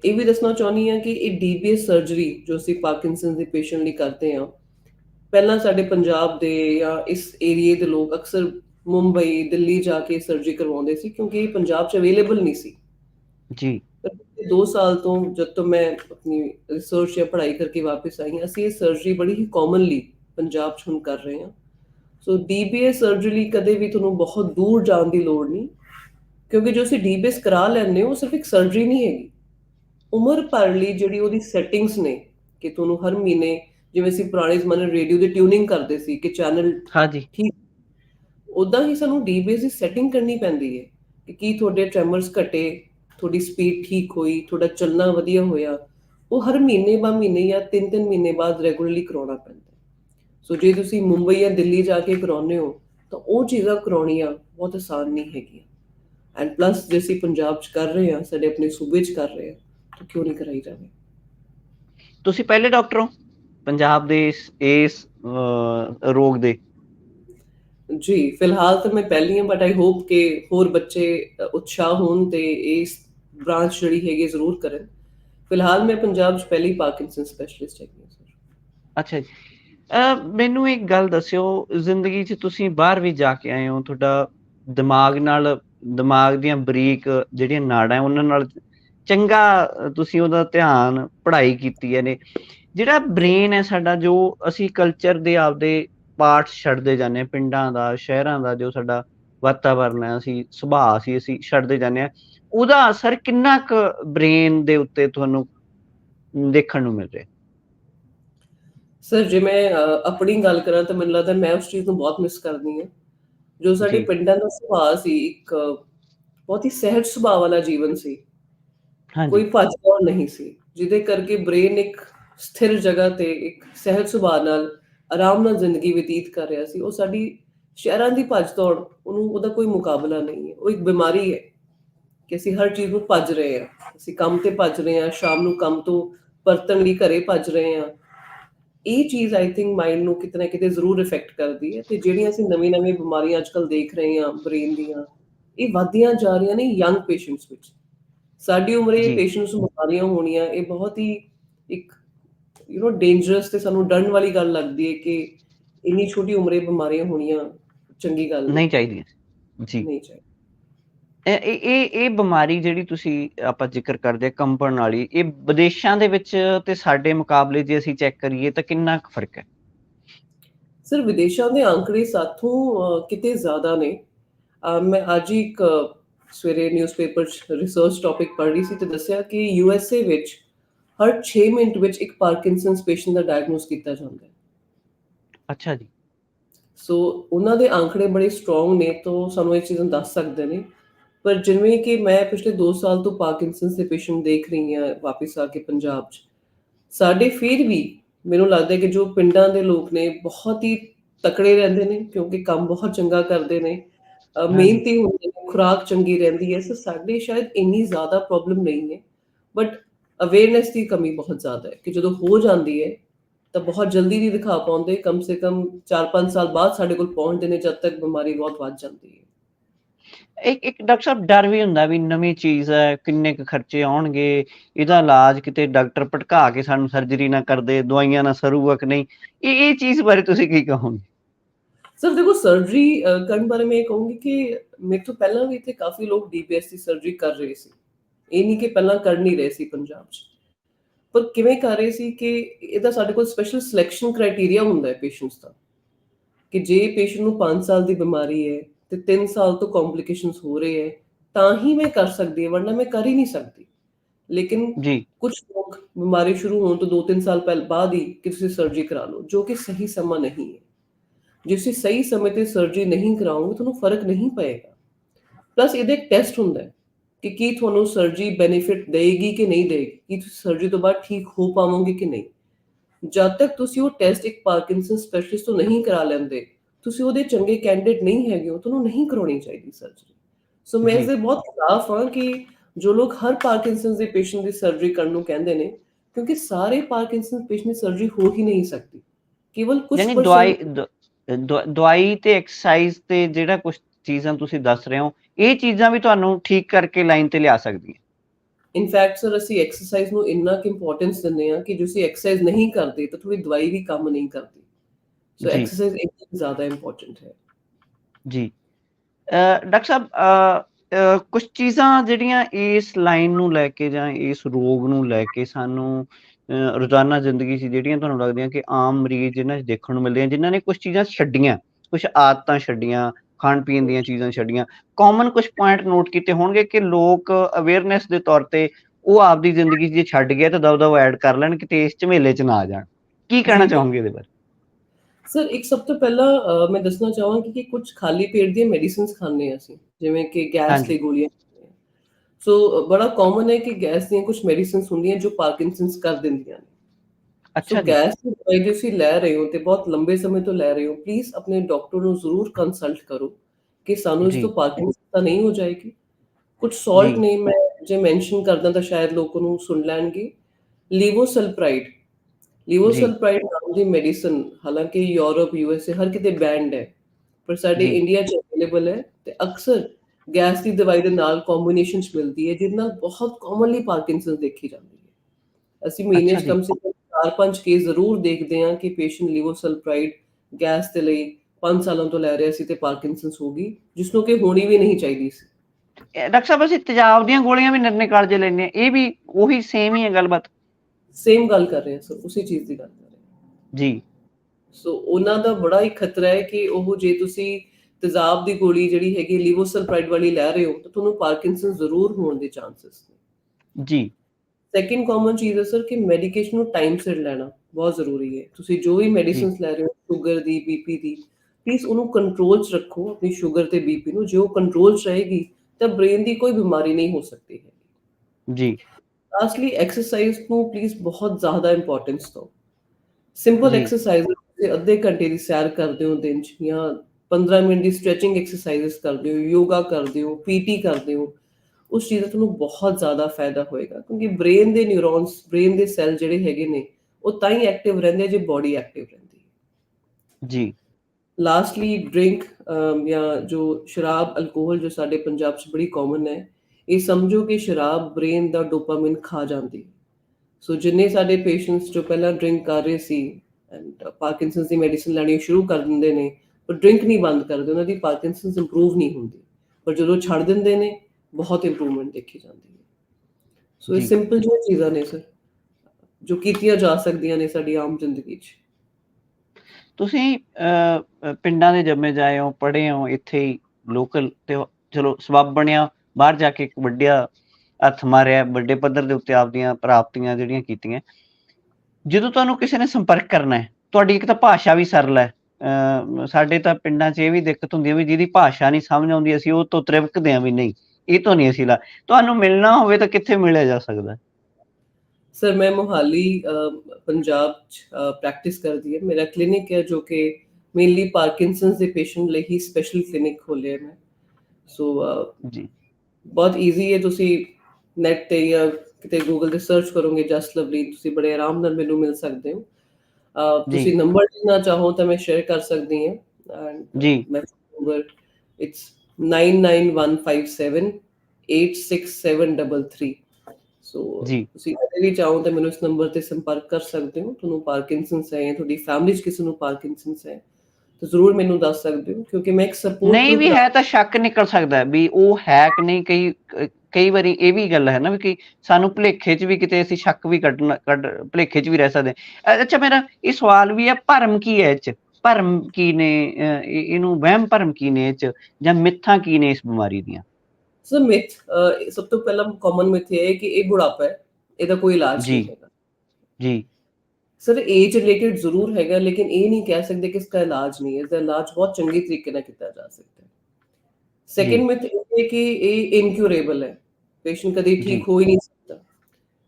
ਇਹ ਵੀ ਦੱਸਣਾ ਚਾਹੁੰਦੀ ਹਾਂ ਕਿ ਇਹ ਡੀਬੀਐਸ ਸਰਜਰੀ ਜੋ ਅਸੀਂ ਪਾਰਕਿੰਸਨ ਦੇ ਪੇਸ਼ੈਂਟ ਲਈ ਕਰਦੇ ਹਾਂ ਪਹਿਲਾਂ ਸਾਡੇ ਪੰਜਾਬ ਦੇ ਜਾਂ ਇਸ ਏਰੀਏ ਦੇ ਲੋਕ ਅਕਸਰ ਮੁੰਬਈ ਦਿੱਲੀ ਜਾ ਕੇ ਸਰਜਰੀ ਕਰਵਾਉਂਦੇ ਸੀ ਕਿਉਂਕਿ ਇਹ ਪੰਜਾਬ 'ਚ ਅਵੇਲੇਬਲ ਨਹੀਂ ਸੀ। ਜੀ। 2 ਸਾਲ ਤੋਂ ਜਦ ਤੋਂ ਮੈਂ ਆਪਣੀ ਰਿਸਰਚ ਜਾਂ ਪੜ੍ਹਾਈ ਕਰਕੇ ਵਾਪਸ ਆਈ ਹਾਂ ਅਸੀਂ ਇਹ ਸਰਜਰੀ ਬੜੀ ਹੀ ਕਾਮਨਲੀ ਪੰਜਾਬ 'ਚ ਹੁਣ ਕਰ ਰਹੇ ਹਾਂ। ਸੋ ਡੀਬੀਐਸ ਸਰਜਰੀ ਕਦੇ ਵੀ ਤੁਹਾਨੂੰ ਬਹੁਤ ਦੂਰ ਜਾਣ ਦੀ ਲੋੜ ਨਹੀਂ ਕਿਉਂਕਿ ਜੋ ਅਸੀਂ ਡੀਬੀਐਸ ਕਰਾ ਲੈਂਦੇ ਹਾਂ ਉਹ ਸਿਰਫ ਇੱਕ ਸਰਜਰੀ ਨਹੀਂ ਹੈਗੀ। ਉਮਰ ਭਰ ਲਈ ਜਿਹੜੀ ਉਹਦੀ ਸੈਟਿੰਗਸ ਨੇ ਕਿ ਤੁਹਾਨੂੰ ਹਰ ਮਹੀਨੇ ਜਿਵੇਂ ਅਸੀਂ ਪੁਰਾਣੇ ਜ਼ਮਾਨੇ ਰੇਡੀਓ ਦੀ ਟਿਊਨਿੰਗ ਕਰਦੇ ਸੀ ਕਿ ਚੈਨਲ ਹਾਂਜੀ। ਠੀਕ ਉਦਾਂ ਹੀ ਸਾਨੂੰ ਡੀਬੀਐਸ ਦੀ ਸੈਟਿੰਗ ਕਰਨੀ ਪੈਂਦੀ ਹੈ ਕਿ ਕੀ ਤੁਹਾਡੇ ਟ੍ਰੈਮਰਸ ਘਟੇ ਤੁਹਾਡੀ ਸਪੀਡ ਠੀਕ ਹੋਈ ਤੁਹਾਡਾ ਚੱਲਣਾ ਵਧੀਆ ਹੋਇਆ ਉਹ ਹਰ ਮਹੀਨੇ ਬਾਅਦ ਮਹੀਨੇ ਜਾਂ ਤਿੰਨ ਤਿੰਨ ਮਹੀਨੇ ਬਾਅਦ ਰੈਗੂਲਰਲੀ ਕਰਾਉਣਾ ਪੈਂਦਾ ਸੋ ਜੇ ਤੁਸੀਂ ਮੁੰਬਈ ਜਾਂ ਦਿੱਲੀ ਜਾ ਕੇ ਕਰਾਉਂਦੇ ਹੋ ਤਾਂ ਉਹ ਚੀਜ਼ਾਂ ਕਰਾਉਣੀਆਂ ਬਹੁਤ ਆਸਾਨ ਨਹੀਂ ਹੈਗੀਆਂ। ਐਂਡ ਪਲੱਸ ਜੇ ਅਸੀਂ ਪੰਜਾਬ 'ਚ ਕਰ ਰਹੇ ਹਾਂ ਸਾਡੇ ਆਪਣੇ ਸੂਬੇ 'ਚ ਕਰ ਰਹੇ ਹਾਂ ਤਾਂ ਕਿਉਂ ਨਹੀਂ ਕਰਾਈ ਜਾਵੇ? ਤੁਸੀਂ ਪਹਿਲੇ ਡਾਕਟਰ ਹੋ? ਪੰਜਾਬ ਦੇ ਇਸ ਰੋਗ ਦੇ? ਜੀ ਫਿਲਹਾਲ ਤਾਂ ਮੈਂ ਪਹਿਲੀ ਹਾਂ ਬਟ ਆਈ ਹੋਪ ਕਿ ਹੋਰ ਬੱਚੇ ਉਤਸ਼ਾਹ ਹੋਣ ਤੇ ਇਸ ਬ੍ਰਾਂਚ ਜਿਹੜੀ ਹੈਗੀ ਜ਼ਰੂਰ ਕਰਨ। ਫਿਲਹਾਲ ਮੈਂ ਪੰਜਾਬ 'ਚ ਪਹਿਲੀ ਪਾਰਕਿੰਸਨ ਸਪੈਸ਼ਲਿਸਟ ਹੈਗੀ ਹਾਂ, ਸਰ। ਅੱਛਾ ਜੀ। ਮੈਨੂੰ ਇੱਕ ਗੱਲ ਦੱਸਿਓ, ਜ਼ਿੰਦਗੀ 'ਚ ਤੁਸੀਂ ਬਾਹਰ ਵੀ ਜਾ ਕੇ ਆਏ ਹੋ, ਤੁਹਾਡਾ ਦਿਮਾਗ ਨਾਲ, ਦਿਮਾਗ ਦੀਆਂ ਬਰੀਕ ਜਿਹੜੀਆਂ ਨਾੜਾਂ ਉਹਨਾਂ ਨਾਲ ਚੰਗਾ ਤੁਸੀਂ ਉਹਦਾ ਧਿਆਨ, ਪੜ੍ਹਾਈ ਕੀਤੀ ਹੈ ਨੇ। ਜਿਹੜਾ ਬ੍ਰੇਨ ਹੈ ਸਾਡਾ, ਜੋ ਅਸੀਂ ਕਲਚਰ ਦੇ ਆਪਦੇ ਪਾਰਟਸ ਛੱਡਦੇ ਜਾਂਦੇ ਹਾਂ, ਪਿੰਡਾਂ ਦਾ, ਸ਼ਹਿਰਾਂ ਦਾ ਜੋ ਸਾਡਾ ਵਾਤਾਵਰਨ ਹੈ, ਅਸੀਂ ਸੁਭਾਅ ਸੀ ਅਸੀਂ ਛੱਡਦੇ ਜਾਂਦੇ ਹਾਂ। ਉਹਦਾ ਅਸਰ ਕਿੰਨਾ ਕੁ ਬ੍ਰੇਨ ਦੇ ਉੱਤੇ ਤੁਹਾਨੂੰ ਦੇਖਣ ਨੂੰ ਮਿਲ ਰਿਹਾ? ਸਰ ਜੇ ਮੈਂ ਆਪਣੀ ਗੱਲ ਕਰਾਂ ਤਾਂ ਮੈਨੂੰ ਲੱਗਦਾ ਮੈਂ ਉਸ ਚੀਜ਼ ਨੂੰ ਬਹੁਤ ਮਿਸ ਕਰਦੀ ਹਾਂ। ਜੋ ਸਾਡੇ। ਪਿੰਡਾਂ ਦਾ ਸੁਭਾਅ ਸੀ ਇੱਕ ਬਹੁਤ ਹੀ ਸਹਿਜ ਸੁਭਾਅ ਵਾਲਾ ਜੀਵਨ ਸੀ। ਹਾਂਜੀ। ਕੋਈ ਭੱਜ ਦੌੜ ਨਹੀਂ ਸੀ ਜਿਹਦੇ ਕਰਕੇ ਬ੍ਰੇਨ ਇੱਕ ਸਥਿਰ ਜਗ੍ਹਾ ਤੇ ਇੱਕ ਸਹਿਜ ਸੁਭਾਅ ਨਾਲ ਆਰਾਮ ਨਾਲ ਜ਼ਿੰਦਗੀ ਬਤੀਤ ਕਰ ਰਿਹਾ ਸੀ। ਉਹ ਸਾਡੀ ਸ਼ਹਿਰਾਂ ਦੀ ਭੱਜ ਦੌੜ ਉਹਨੂੰ ਉਹਦਾ ਕੋਈ ਮੁਕਾਬਲਾ ਨਹੀਂ ਹੈ। ਉਹ ਇੱਕ ਬਿਮਾਰੀ ਹੈ। ਕਿ ਅਸੀਂ ਹਰ ਚੀਜ਼ ਨੂੰ ਭੱਜ ਰਹੇ ਹਾਂ। ਅਸੀਂ ਕੰਮ ਤੇ ਭੱਜ ਰਹੇ ਹਾਂ ਸ਼ਾਮ ਨੂੰ ਕੰਮ ਤੋਂ ਪਰਤਣ ਲਈ ਘਰੇ ਭੱਜ ਰਹੇ ਹਾਂ। ਇਹ ਚੀਜ਼ ਆਈ ਥਿੰਕ ਮਾਈਂਡ ਨੂੰ ਕਿਤੇ ਨਾ ਕਿਤੇ ਜ਼ਰੂਰ ਇਫੈਕਟ ਕਰਦੀ ਹੈ ਤੇ ਜਿਹੜੀਆਂ ਅਸੀਂ ਨਵੀਂ ਨਵੀਂ ਬਿਮਾਰੀਆਂ ਅੱਜਕੱਲ ਦੇਖ ਰਹੇ ਹਾਂ ਬ੍ਰੇਨ ਦੀਆਂ ਇਹ ਵੱਧਦੀਆਂ ਜਾ ਰਹੀਆਂ ਨੇ ਯੰਗ ਪੇਸ਼ੈਂਟਸ ਵਿੱਚ। ਸਾਡੀ ਉਮਰੇ। ਪੇਸ਼ੈਂਟਸ ਨੂੰ ਬਿਮਾਰੀਆਂ ਹੋਣੀਆਂ ਇਹ ਬਹੁਤ ਹੀ ਇੱਕ ਯੂ نو ਡੇਂਜਰਸ ਤੇ ਸਾਨੂੰ ਡਰਨ ਵਾਲੀ ਗੱਲ ਲੱਗਦੀ ਹੈ ਕਿ ਇੰਨੀ ਛੋਟੀ ਉਮਰੇ ਬਿਮਾਰੀਆਂ ਹੋਣੀਆਂ ਚੰਗੀ ਗੱਲ ਨਹੀਂ ਚਾਹੀਦੀਆਂ। ਜੀ। ਨਹੀਂ ਚਾਹੀਦੀ ਇਹ ਇਹ ਇਹ- ਬਿਮਾਰੀ ਜਿਹੜੀ ਤੁਸੀਂ ਆਪਾਂ ਜ਼ਿਕਰ ਕਰਦੇ ਕੰਪਨ ਵਾਲੀ ਇਹ ਵਿਦੇਸ਼ਾਂ ਦੇ ਵਿੱਚ ਤੇ ਸਾਡੇ ਮੁਕਾਬਲੇ ਜੇ ਅਸੀਂ ਚੈੱਕ ਕਰੀਏ ਤਾਂ ਕਿੰਨਾ ਕੁ ਫ਼ਰਕ ਹੈ? ਸਰ ਵਿਦੇਸ਼ਾਂ ਦੇ ਅੰਕੜੇ ਸਾਥੋਂ ਕਿਤੇ ਜ਼ਿਆਦਾ ਨੇ। ਮੈਂ ਅੱਜ ਇੱਕ ਸਵੇਰੇ ਨਿਊਜ਼ਪੇਪਰ 'ਚ ਰਿਸਰਚ ਟੌਪਿਕ ਪੜ੍ਹ ਰਹੀ ਸੀ ਤੇ ਦੱਸਿਆ ਕਿ ਯੂ ਐਸ ਏ ਵਿੱਚ ਹਰ 6 ਮਿੰਟ ਵਿੱਚ ਇੱਕ ਪਾਰਕਿੰਸਨਸ ਪੇਸ਼ੈਂਟ ਦਾ ਡਾਇਗਨੋਸ ਕੀਤਾ ਜਾਂਦਾ ਹੈ। ਅੱਛਾ ਜੀ। ਸੋ ਉਹਨਾਂ ਦੇ ਅੰਕੜੇ ਬੜੇ ਸਟਰੋਂਗ ਨੇ ਤਾਂ ਸਾਨੂੰ ਇਹ ਚੀਜ਼ਾਂ ਦੱਸ ਸਕਦੇ ਨੇ। ਪਰ ਜਿਵੇਂ ਕਿ ਮੈਂ ਪਿਛਲੇ 2 ਸਾਲ ਤੋਂ ਪਾਰਕਿੰਸਨਸ ਦੇ ਪੇਸ਼ੈਂਟ ਦੇਖ ਰਹੀ ਹਾਂ ਵਾਪਸ ਆ ਕੇ ਪੰਜਾਬ 'ਚ ਸਾਡੇ ਫਿਰ ਵੀ ਮੈਨੂੰ ਲੱਗਦਾ ਕਿ ਜੋ ਪਿੰਡਾਂ ਦੇ ਲੋਕ ਨੇ ਬਹੁਤ ਹੀ ਤਕੜੇ ਰਹਿੰਦੇ ਨੇ ਕਿਉਂਕਿ ਕੰਮ ਬਹੁਤ ਚੰਗਾ ਕਰਦੇ ਨੇ ਮਿਹਨਤੀ ਹੁੰਦੇ ਨੇ ਖੁਰਾਕ ਚੰਗੀ ਰਹਿੰਦੀ ਹੈ ਸੋ ਸਾਡੇ ਸ਼ਾਇਦ ਇੰਨੀ ਜ਼ਿਆਦਾ ਪ੍ਰੋਬਲਮ ਨਹੀਂ ਹੈ ਬਟ ਅਵੇਅਰਨੈਸ ਦੀ ਕਮੀ ਬਹੁਤ ਜ਼ਿਆਦਾ ਹੈ ਕਿ ਜਦੋਂ ਹੋ ਜਾਂਦੀ ਹੈ ਤਾਂ ਬਹੁਤ ਜਲਦੀ ਨਹੀਂ ਦਿਖਾ ਪਾਉਂਦੇ ਕਮ ਸੇ ਕਮ 4-5 ਸਾਲ ਬਾਅਦ ਸਾਡੇ ਕੋਲ ਪਹੁੰਚਦੇ ਨੇ ਜਦ ਤੱਕ ਬਿਮਾਰੀ ਬਹੁਤ ਵੱਧ ਜਾਂਦੀ ਹੈ। ਇੱਕ ਇੱਕ ਡਾਕਟਰ ਸਾਹਿਬ ਡਰ ਵੀ ਹੁੰਦਾ ਵੀ ਨਵੀਂ ਚੀਜ਼ ਹੈ, ਕਿੰਨੇ ਕੁ ਖਰਚੇ ਆਉਣਗੇ, ਇਹਦਾ ਇਲਾਜ ਕਿਤੇ ਡਾਕਟਰ ਭਟਕਾ ਕੇ ਸਾਨੂੰ ਸਰਜਰੀ ਨਾ ਕਰਦੇ ਦਵਾਈਆਂ ਨਾਲ ਸਰੂਗਾ ਨਹੀਂ, ਇਹ ਇਹ ਚੀਜ਼ ਬਾਰੇ ਤੁਸੀਂ ਕੀ ਕਹੋਗੇ? ਸਰ, ਦੇਖੋ ਸਰਜਰੀ ਕਰਨ ਬਾਰੇ ਮੈਂ ਕਹੂੰਗੀ ਕਿ ਮੇਰੇ ਤੋਂ ਪਹਿਲਾਂ ਵੀ ਇੱਥੇ ਕਾਫੀ ਲੋਕ ਡੀਪੀਐਸ ਦੀ ਸਰਜਰੀ ਕਰ ਰਹੇ ਸੀ। ਇਹ ਨਹੀਂ ਕਿ ਪਹਿਲਾਂ ਕਰ ਨਹੀਂ ਰਹੇ ਸੀ ਪੰਜਾਬ 'ਚ। ਪਰ ਕਿਵੇਂ ਕਰ ਰਹੇ ਸੀ ਕਿ ਇਹਦਾ ਸਾਡੇ ਕੋਲ ਸਪੈਸ਼ਲ ਸਿਲੈਕਸ਼ਨ ਕ੍ਰਾਈਟੇਰੀਆ ਹੁੰਦਾ ਹੈ ਪੇਸ਼ੈਂਟਸ ਦਾ। ਕਿ ਜੇ ਪੇਸ਼ੈਂਟ ਨੂੰ 5 ਸਾਲ ਦੀ ਬਿਮਾਰੀ ਹੈ ਤੇ 3 ਸਾਲ ਤੋਂ ਕੰਪਲਿਕੇਸ਼ਨਸ ਹੋ ਰਹੇ ਹੈ ਤਾਂ ਹੀ ਮੈਂ ਕਰ ਸਕਦੀ ਹਾਂ ਵਰਨਾ ਮੈਂ ਕਰ ਹੀ ਨਹੀਂ ਸਕਦੀ। ਲੇਕਿਨ ਜੀ। ਕੁਝ ਲੋਕ ਬਿਮਾਰੀ ਸ਼ੁਰੂ ਹੋਣ ਤੋਂ 2-3 ਸਾਲ ਪਹਿਲ ਬਾਅਦ ਹੀ ਕਿ ਤੁਸੀਂ ਸਰਜਰੀ ਕਰਾ ਲਓ ਜੋ ਕਿ ਸਹੀ ਸਮਾਂ ਨਹੀਂ ਹੈ। ਜੇ ਤੁਸੀਂ ਸਹੀ ਸਮੇਂ ਤੇ ਸਰਜਰੀ ਨਹੀਂ ਕਰਾਓਗੇ ਤੁਹਾਨੂੰ ਫ਼ਰਕ ਨਹੀਂ ਪਏਗਾ। ਪਲੱਸ ਇਹਦੇ ਇੱਕ ਟੈਸਟ ਹੁੰਦਾ ਹੈ ਕਿ ਕੀ ਤੁਹਾਨੂੰ ਸਰਜਰੀ ਬੈਨੀਫਿਟ ਦੇਗੀ ਕਿ ਨਹੀਂ ਦੇਗੀ ਕੀ ਤੁਸੀਂ ਸਰਜਰੀ ਤੋਂ ਬਾਅਦ ਠੀਕ ਹੋ ਪਾਵੋਗੇ ਕਿ ਨਹੀਂ। ਜਦ ਤੱਕ ਤੁਸੀਂ ਉਹ ਟੈਸਟ ਇੱਕ ਪਾਰਕਿੰਸਨ ਸਪੈਸ਼ਲਿਸਟ ਤੋਂ ਨਹੀਂ ਕਰਾ ਲੈਂਦੇ ਤੁਸੀਂ ਉਹਦੇ ਚੰਗੇ ਕੈਂਡੀਡੇਟ ਨਹੀਂ ਹੈਗੇ ਹੋ ਤੁਹਾਨੂੰ ਨਹੀਂ ਕਰਾਉਣੀ ਚਾਹੀਦੀ ਸਰਜਰੀ ਸੋ ਮੈਂ। ਇਸ ਦੇ ਬਹੁਤ ਖਿਲਾਫ ਹਾਂ ਕਿ ਜੋ ਲੋਕ ਹਰ ਪਾਰਕਿੰਸਨ ਦੇ ਪੇਸ਼ੈਂਟ ਦੀ ਸਰਜਰੀ ਕਰਨ ਨੂੰ ਕਹਿੰਦੇ ਨੇ ਕਿਉਂਕਿ ਸਾਰੇ ਪਾਰਕਿੰਸਨ ਪੇਸ਼ੈਂਟ ਦੀ ਸਰਜਰੀ ਹੋ ਹੀ ਨਹੀਂ ਸਕਦੀ। ਕੇਵਲ ਕੁਝ ਦਵਾਈ ਦਵਾਈ ਤੇ ਐਕਸਰਸਾਈਜ਼ ਤੇ ਜਿਹੜਾ ਕੁਝ ਚੀਜ਼ਾਂ ਤੁਸੀਂ ਦੱਸ ਰਹੇ ਹੋ ਇਹ ਚੀਜ਼ਾਂ ਵੀ ਤੁਹਾਨੂੰ ਠੀਕ ਕਰਕੇ ਲਾਈਨ ਤੇ ਲਿਆ ਸਕਦੀਆਂ। ਇਨਫੈਕਟ ਸਰ ਅਸੀਂ ਐਕਸਰਸਾਈਜ਼ ਨੂੰ ਇੰਨਾ ਕਿ ਇੰਪੋਰਟੈਂਸ ਦਿੰਦੇ ਆ ਕਿ ਜੇ ਤੁਸੀਂ ਐਕਸਰਸਾਈਜ਼ ਨਹੀਂ ਕਰਦੇ ਤਾਂ ਤੁਹਾਡੀ ਦਵਾਈ ਵੀ ਕੰਮ ਨਹੀਂ ਕਰਦੀ। ਜੀ। ਐਕਸਰਸਾਈਜ਼ ਇੰਨੀ ਜ਼ਿਆਦਾ ਇੰਪੋਰਟੈਂਟ ਹੈ ਜੀ ਡਾਕਟਰ ਸਾਹਿਬ ਕੁਝ ਚੀਜ਼ਾਂ ਜਿਹੜੀਆਂ ਇਸ ਲਾਈਨ ਨੂੰ ਲੈ ਕੇ ਜਾਂ ਇਸ ਰੋਗ ਨੂੰ ਲੈ ਕੇ ਸਾਨੂੰ ਰੋਜ਼ਾਨਾ ਜ਼ਿੰਦਗੀ 'ਚ ਜਿਹੜੀਆਂ ਤੁਹਾਨੂੰ ਲੱਗਦੀਆਂ ਕਿ ਆਮ ਮਰੀਜ਼ ਜਿਨ੍ਹਾਂ 'ਚ ਦੇਖਣ ਨੂੰ ਮਿਲਦੇ ਆ ਜਿਨ੍ਹਾਂ ਨੇ ਕੁਝ ਚੀਜ਼ਾਂ ਛੱਡੀਆਂ ਕੁਝ ਆਦਤਾਂ ਛੱਡੀਆਂ ਖਾਣ ਪੀਣ ਦੀਆਂ ਚੀਜ਼ਾਂ ਛੱਡੀਆਂ ਕਾਮਨ ਕੁਝ ਪੁਆਇੰਟ ਨੋਟ ਕੀਤੇ ਹੋਣਗੇ ਕਿ ਲੋਕ ਅਵੇਅਰਨੈਸ ਦੇ ਤੌਰ ਤੇ ਉਹ ਆਪਦੀ ਜ਼ਿੰਦਗੀ 'ਚ ਜੇ ਛੱਡ ਗਿਆ ਤਾਂ ਦਬ ਦਬ ਐਡ ਕਰ ਲੈਣ ਕਿਤੇ ਇਸ ਝਮੇਲੇ 'ਚ ਨਾ ਆ ਜਾਣ ਕੀ ਕਹਿਣਾ। ਚਾਹੋਗੇ ਇਹਦੇ ਬਾਰੇ ਸਰ ਇੱਕ ਸਭ ਤੋਂ ਪਹਿਲਾਂ ਮੈਂ ਦੱਸਣਾ ਚਾਹਾਂਗੀ ਕਿ ਕੁਝ ਖਾਲੀ ਪੇਟ ਦੀਆਂ ਮੈਡੀਸਿਨਸ ਖਾਂਦੇ ਹਾਂ ਅਸੀਂ ਜਿਵੇਂ ਕਿ ਗੈਸ। ਦੀ ਗੋਲੀਆਂ। ਸੋ ਬੜਾ ਕਾਮਨ ਹੈ ਕਿ ਗੈਸ ਦੀਆਂ ਕੁਝ ਮੈਡੀਸਿਨਸ ਹੁੰਦੀਆਂ ਜੋ ਪਾਰਕਿੰਸਨਸ ਕਰ ਦਿੰਦੀਆਂ ਨੇ ਅੱਛਾ ਗੈਸ ਦੀ ਦਵਾਈ ਜੇ ਤੁਸੀਂ ਲੈ ਰਹੇ ਹੋ ਤੇ ਬਹੁਤ ਲੰਬੇ ਸਮੇਂ ਤੋਂ ਲੈ ਰਹੇ ਹੋ ਪਲੀਜ਼ ਆਪਣੇ ਡਾਕਟਰ ਨੂੰ ਜ਼ਰੂਰ ਕੰਸਲਟ ਕਰੋ ਕਿ ਸਾਨੂੰ ਇਸ। ਤੋਂ ਪਾਰਕਿੰਸਨ ਤਾਂ ਨਹੀਂ ਹੋ ਜਾਏਗੀ ਕੁਝ ਸਾਲਟ ਜੀ। ਨੇ ਮੈਂ ਜੇ ਮੈਂਸ਼ਨ ਕਰਦਾ ਤਾਂ ਸ਼ਾਇਦ ਲੋਕਾਂ ਨੂੰ ਸੁਣ ਲੈਣਗੇ ਲੀਵੋਸਲਪ੍ਰਾਈਡ ਲੀਵੋਸਲਪ੍ਰਾਈਡ ਦੀ ਮੈਡੀਸਨ ਹਾਲਾਂਕਿ ਯੂਰਪ ਯੂਐਸਏ ਹਰ ਕਿਤੇ ਬੈਂਡ ਹੈ ਪਰ ਸਾਡੇ। ਇੰਡੀਆ 'ਚ ਅਵੇਲੇਬਲ ਹੈ ਤੇ ਅਕਸਰ ਗੈਸ ਦੀ ਦਵਾਈ ਦੇ ਨਾਲ ਕੰਬੀਨੇਸ਼ਨ 'ਚ ਮਿਲਦੀ ਹੈ ਨਾਲ ਬਹੁਤ ਕਾਮਨਲੀ ਪਾਰਕਿੰਸਨ ਦੇਖੀ ਜਾਂਦੀ ਹੈ ਅਸੀਂ ਮਹੀਨੇ 'ਚ। ਕਮ ਸੇ ਕਮ 4-5 ਕੇਸ ਜ਼ਰੂਰ ਦੇਖਦੇ ਹਾਂ ਕਿ ਪੇਸ਼ੈਂਟ ਲੀਵੋਸਲਪ੍ਰਾਈਡ ਗੈਸ ਦੇ ਲਈ 5 ਸਾਲਾਂ ਤੋਂ ਲੈ ਰਿਹਾ ਸੀ ਤੇ ਪਾਰਕਿੰਸਨਸ ਹੋ ਗਈ ਜਿਸ ਨੂੰ ਕਿ ਹੋਣੀ ਵੀ ਨਹੀਂ ਚਾਹੀਦੀ ਸੀ ਡਾਕਟਰ ਸਾਹਿਬ ਅਸੀਂ ਤੇਜ਼ਾਬ ਦੀਆਂ ਗੋਲੀਆਂ ਵੀ ਨਿਰਣੇ ਕਾਲਜੇ ਹਾਂ ਇਹ ਵੀ ਉਹੀ ਸੇਮ ਹੀ ਹੈ ਗੱਲਬਾਤ ਸੇਮ ਗੱਲ ਕਰ ਰਹੇ ਹਾਂ ਸਰ ਉਸੇ ਚੀਜ਼ ਦੀ ਗੱਲ ਕਰ ਰਹੇ ਹਾਂ ਜੀ। ਸੋ ਉਹਨਾਂ ਦਾ ਬੜਾ ਹੀ ਖਤਰਾ ਹੈ ਕਿ ਉਹ ਜੇ ਤੁਸੀਂ ਤੇਜ਼ਾਬ ਦੀ ਗੋਲੀ ਜਿਹੜੀ ਹੈਗੀ ਲੀਵੋਸਲਪ੍ਰਾਈਡ ਵਾਲੀ ਲੈ ਰਹੇ ਹੋ ਤਾਂ ਤੁਹਾਨੂੰ ਪਾਰਕਿੰਸਨ ਜ਼ਰੂਰ ਹੋਣ ਦੇ ਚਾਂਸਸ ਨੇ। ਜੀ। ਸੈਕਿੰਡ ਕਾਮਨ ਚੀਜ਼ ਹੈ ਸਰ ਕਿ ਮੈਡੀਕੇਸ਼ਨ ਨੂੰ ਟਾਈਮ ਸਿਰ ਲੈਣਾ ਬਹੁਤ ਜ਼ਰੂਰੀ ਹੈ। ਤੁਸੀਂ ਜੋ ਵੀ ਮੈਡੀਸਿਨਸ ਲੈ ਰਹੇ ਹੋ ਸ਼ੂਗਰ ਦੀ ਬੀਪੀ ਦੀ ਪਲੀਜ਼ ਉਹਨੂੰ ਕੰਟਰੋਲ 'ਚ ਰੱਖੋ ਆਪਣੀ ਸ਼ੂਗਰ ਤੇ ਬੀਪੀ ਨੂੰ। ਜੇ ਉਹ ਕੰਟਰੋਲ 'ਚ ਰਹੇਗੀ ਤਾਂ ਬ੍ਰੇਨ ਦੀ ਕੋਈ ਬਿਮਾਰੀ ਨਹੀਂ ਹੋ ਸਕਦੀ ਹੈ ਜੀ। ਲਾਸਟਲੀ ਐਕਸਰਸਾਈਜ਼ ਨੂੰ ਪਲੀਜ਼ ਬਹੁਤ ਜ਼ਿਆਦਾ ਇੰਪੋਰਟੈਂਸ ਦਿਓ। ਸਿੰਪਲ। ਐਕਸਰਸਾਈਜ਼ ਤੇ ਅੱਧੇ ਘੰਟੇ ਦੀ ਸੈਰ ਕਰਦੇ ਹੋ ਦਿਨ 'ਚ ਜਾਂ 15 ਮਿੰਟ ਦੀ ਸਟ੍ਰੈਚਿੰਗ ਐਕਸਰਸਾਈਜ਼ਸ ਕਰਦੇ ਹੋ ਯੋਗਾ ਕਰਦੇ ਹੋ ਪੀਟੀ ਕਰਦੇ ਹੋ ਉਸ ਚੀਜ਼ ਦਾ ਤੁਹਾਨੂੰ ਬਹੁਤ ਜ਼ਿਆਦਾ ਫਾਇਦਾ ਹੋਏਗਾ ਕਿਉਂਕਿ ਬ੍ਰੇਨ ਦੇ ਨਿਊਰੋਨਸ ਬ੍ਰੇਨ ਦੇ ਸੈੱਲ ਜਿਹੜੇ ਹੈਗੇ ਨੇ ਉਹ ਤਾਂ ਹੀ ਐਕਟਿਵ ਰਹਿੰਦੇ ਆ ਜੇ ਬਾਡੀ ਐਕਟਿਵ ਰਹਿੰਦੀ ਹੈ। ਜੀ। ਲਾਸਟਲੀ ਡਰਿੰਕ ਜਾਂ ਜੋ ਸ਼ਰਾਬ ਅਲਕੋਹਲ ਜੋ ਸਾਡੇ ਪੰਜਾਬ 'ਚ ਬੜੀ ਕਾਮਨ ਹੈ ਇਹ ਸਮਝੋ ਕਿ ਸ਼ਰਾਬ ਬ੍ਰੇਨ ਦਾ ਡੋਪਾਮਾਈਨ ਖਾ ਜਾਂਦੀ ਹੈ। ਸੋ ਜਿੰਨੇ ਸਾਡੇ ਪੇਸ਼ੈਂਟਸ ਜੋ ਪਹਿਲਾਂ ਡਰਿੰਕ ਕਰ ਰਹੇ ਸੀ ਐਂਡ ਪਾਰਕਿੰਸਨਸ ਦੀ ਮੈਡੀਸਿਨ ਲੈਣੀ ਸ਼ੁਰੂ ਕਰ ਦਿੰਦੇ ਨੇ ਪਰ ਡਰਿੰਕ ਨਹੀਂ ਬੰਦ ਕਰਦੇ ਉਹਨਾਂ ਦੀ ਪਾਰਕਿੰਸਨਸ ਇੰਪਰੂਵ ਨਹੀਂ ਹੁੰਦੀ। ਪਰ ਜਦੋਂ ਛੱਡ ਦਿੰਦੇ ਨੇ ਬਹੁਤ ਇੰਪਰੂਵਮੈਂਟ ਦੇਖੀ ਜਾਂਦੀ ਹੈ। ਸੋ ਇਹ। ਸਿੰਪਲ ਜਿਹੀਆਂ ਚੀਜ਼ਾਂ ਨੇ ਸਰ ਜੋ ਕੀਤੀਆਂ ਜਾ ਸਕਦੀਆਂ ਨੇ ਸਾਡੀ ਆਮ ਜ਼ਿੰਦਗੀ 'ਚ। ਤੁਸੀਂ ਪਿੰਡਾਂ ਦੇ ਜੰਮੇ ਜਾਏ ਹੋ ਪੜ੍ਹੇ ਹੋ ਇੱਥੇ ਹੀ ਲੋਕਲ ਤੇ ਚਲੋ ਸਬੱਬ ਬਣਿਆ ਬਾਹਰ ਜਾ ਕੇ ਇੱਕ ਵੱਡਿਆ ਹੱਥ ਮਾਰਿਆ ਵੱਡੇ ਪੱਧਰ ਦੇ ਉੱਤੇ ਆਪਦੀਆਂ ਪ੍ਰਾਪਤੀਆਂ ਜਿਹੜੀਆਂ ਕੀਤੀਆਂ। ਜਦੋਂ ਤੁਹਾਨੂੰ ਕਿਸੇ ਨੇ ਸੰਪਰਕ ਕਰਨਾ ਹੈ ਤੁਹਾਡੀ ਇੱਕ ਤਾਂ ਭਾਸ਼ਾ ਵੀ ਸਰਲ ਹੈ। ਸਾਡੇ ਤਾਂ ਪਿੰਡਾਂ 'ਚ ਇਹ ਵੀ ਦਿੱਕਤ ਹੁੰਦੀ ਹੈ ਵੀ ਜਿਹਦੀ ਭਾਸ਼ਾ ਨਹੀਂ ਸਮਝ ਆਉਂਦੀ ਅਸੀਂ ਉਹ ਤੋਂ ਤ੍ਰਿਵਕਦੇ ਹਾਂ ਵੀ ਨਹੀਂ ਇਹ ਤੋਂ ਨਹੀਂ ਅਸੀਂ ਲਾ। ਤੁਹਾਨੂੰ ਮਿਲਣਾ ਹੋਵੇ ਤਾਂ ਕਿੱਥੇ ਮਿਲਿਆ ਜਾ ਸਕਦਾ? ਸਰ ਮੈਂ ਮੋਹਾਲੀ ਪੰਜਾਬ ਚ ਪ੍ਰੈਕਟਿਸ ਕਰਦੀ ਹੈ। ਮੇਰਾ ਕਲੀਨਿਕ ਹੈ ਜੋ ਕਿ ਮੇਨਲੀ ਪਾਰਕਿੰਸਨਸ ਦੇ ਪੇਸ਼ੈਂਟ ਲਈ ਹੀ ਸਪੈਸ਼ਲ ਕਲੀਨਿਕ ਖੋਲ੍ਹਿਆ ਮੈਂ। ਸੋ ਜੀ। ਬਹੁਤ ਈਜ਼ੀ ਹੈ ਤੁਸੀਂ ਨੈਟ ਤੇ ਜਾਂ ਕਿਤੇ ਗੂਗਲ ਤੇ ਸਰਚ ਕਰੋਗੇ ਜਸਟ ਲਵਲੀ ਤੁਸੀਂ ਬੜੇ ਆਰਾਮ ਨਾਲ ਮੈਨੂੰ ਮਿਲ ਸਕਦੇ ਹੋ। ਤੁਸੀਂ ਨੰਬਰ ਦੇਣਾ ਚਾਹੋ ਤਾਂ ਮੈਂ ਸ਼ੇਅਰ ਕਰ ਸਕਦੀ ਹਾਂ। ਜੀ। phone number it's 99157 86733 ਸੋ। ਤੁਸੀਂ ਕਦੇ ਵੀ ਚਾਹੋ ਤਾਂ ਮੈਨੂੰ ਇਸ ਨੰਬਰ ਤੇ ਸੰਪਰਕ ਕਰ ਸਕਦੇ ਹੋ। ਤੁਹਾਨੂੰ ਪਾਰਕਿੰਸਨਸ ਹੈ ਜਾਂ ਤੁਹਾਡੀ ਫੈਮਿਲੀ 'ਚ ਕਿਸੇ ਨੂੰ ਪਾਰਕਿੰਸਨਸ ਹੈ ਤਾਂ ਜ਼ਰੂਰ ਮੈਨੂੰ ਦੱਸ ਸਕਦੇ ਹੋ ਕਿਉਂਕਿ ਮੈਂ ਇੱਕ ਸਪੋਰਟ ਨਹੀਂ ਵੀ ਹੈ ਤਾਂ ਸ਼ੱਕ ਨਿਕਲ ਸਕਦਾ ਵੀ ਉਹ ਹੈ ਕਿ ਨਹੀਂ ਕਈ ਕਈ ਵਾਰੀ ਇਹ ਵੀ ਗੱਲ ਹੈ ਨਾ ਵੀ ਕਿ ਸਾਨੂੰ ਭੁਲੇਖੇ 'ਚ ਵੀ ਕਿਤੇ ਅਸੀਂ ਸ਼ੱਕ ਵੀ ਕੱਢਣਾ ਕੱਢ ਭੁਲੇਖੇ 'ਚ ਵੀ ਰਹਿ ਸਕਦੇ ਹਾਂ। ਅੱਛਾ ਮੇਰਾ ਇਹ ਸਵਾਲ ਵੀ ਹੈ ਭਰਮ ਕੀ ਹੈ ਇਹ 'ਚ? ਭਰਮ ਕੀ ਨੇ ਇਹਨੂੰ ਵਹਿਮ ਭਰਮ ਕੀ ਨੇ ਇਹ 'ਚ? ਜਾਂ ਮਿੱਥਾਂ ਕੀ ਨੇ ਇਸ ਬਿਮਾਰੀ ਦੀਆਂ? ਸੋ ਮਿਥ ਸਭ ਤੋਂ ਪਹਿਲਾਂ ਕਾਮਨ ਮਿਥ ਇਹ ਹੈ ਕਿ ਇਹ ਬੁਢਾਪਾ ਹੈ ਇਹਦਾ ਕੋਈ ਇਲਾਜ ਨਹੀਂ। ਹੈਗਾ। ਜੀ। ਸਰ ਏਜ ਰਿਲੇਟਡ ਜ਼ਰੂਰ ਹੈਗਾ ਲੇਕਿਨ ਇਹ ਨਹੀਂ ਕਹਿ ਸਕਦੇ ਕਿ ਇਸਦਾ ਇਲਾਜ ਨਹੀਂ ਹੈ। ਇਸਦਾ ਇਲਾਜ ਬਹੁਤ ਚੰਗੀ ਤਰੀਕੇ ਨਾਲ ਕੀਤਾ ਜਾ ਸਕਦਾ ਹੈ। ਸੈਕੰਡ। ਮਿਥ ਇਹ ਹੈ ਕਿ ਇਹ ਇਨਕਿਊਰੇਬਲ ਹੈ। ਪੇਸ਼ੈਂਟ ਕਦੇ। ਠੀਕ ਹੋ ਹੀ ਨਹੀਂ ਸਕਦਾ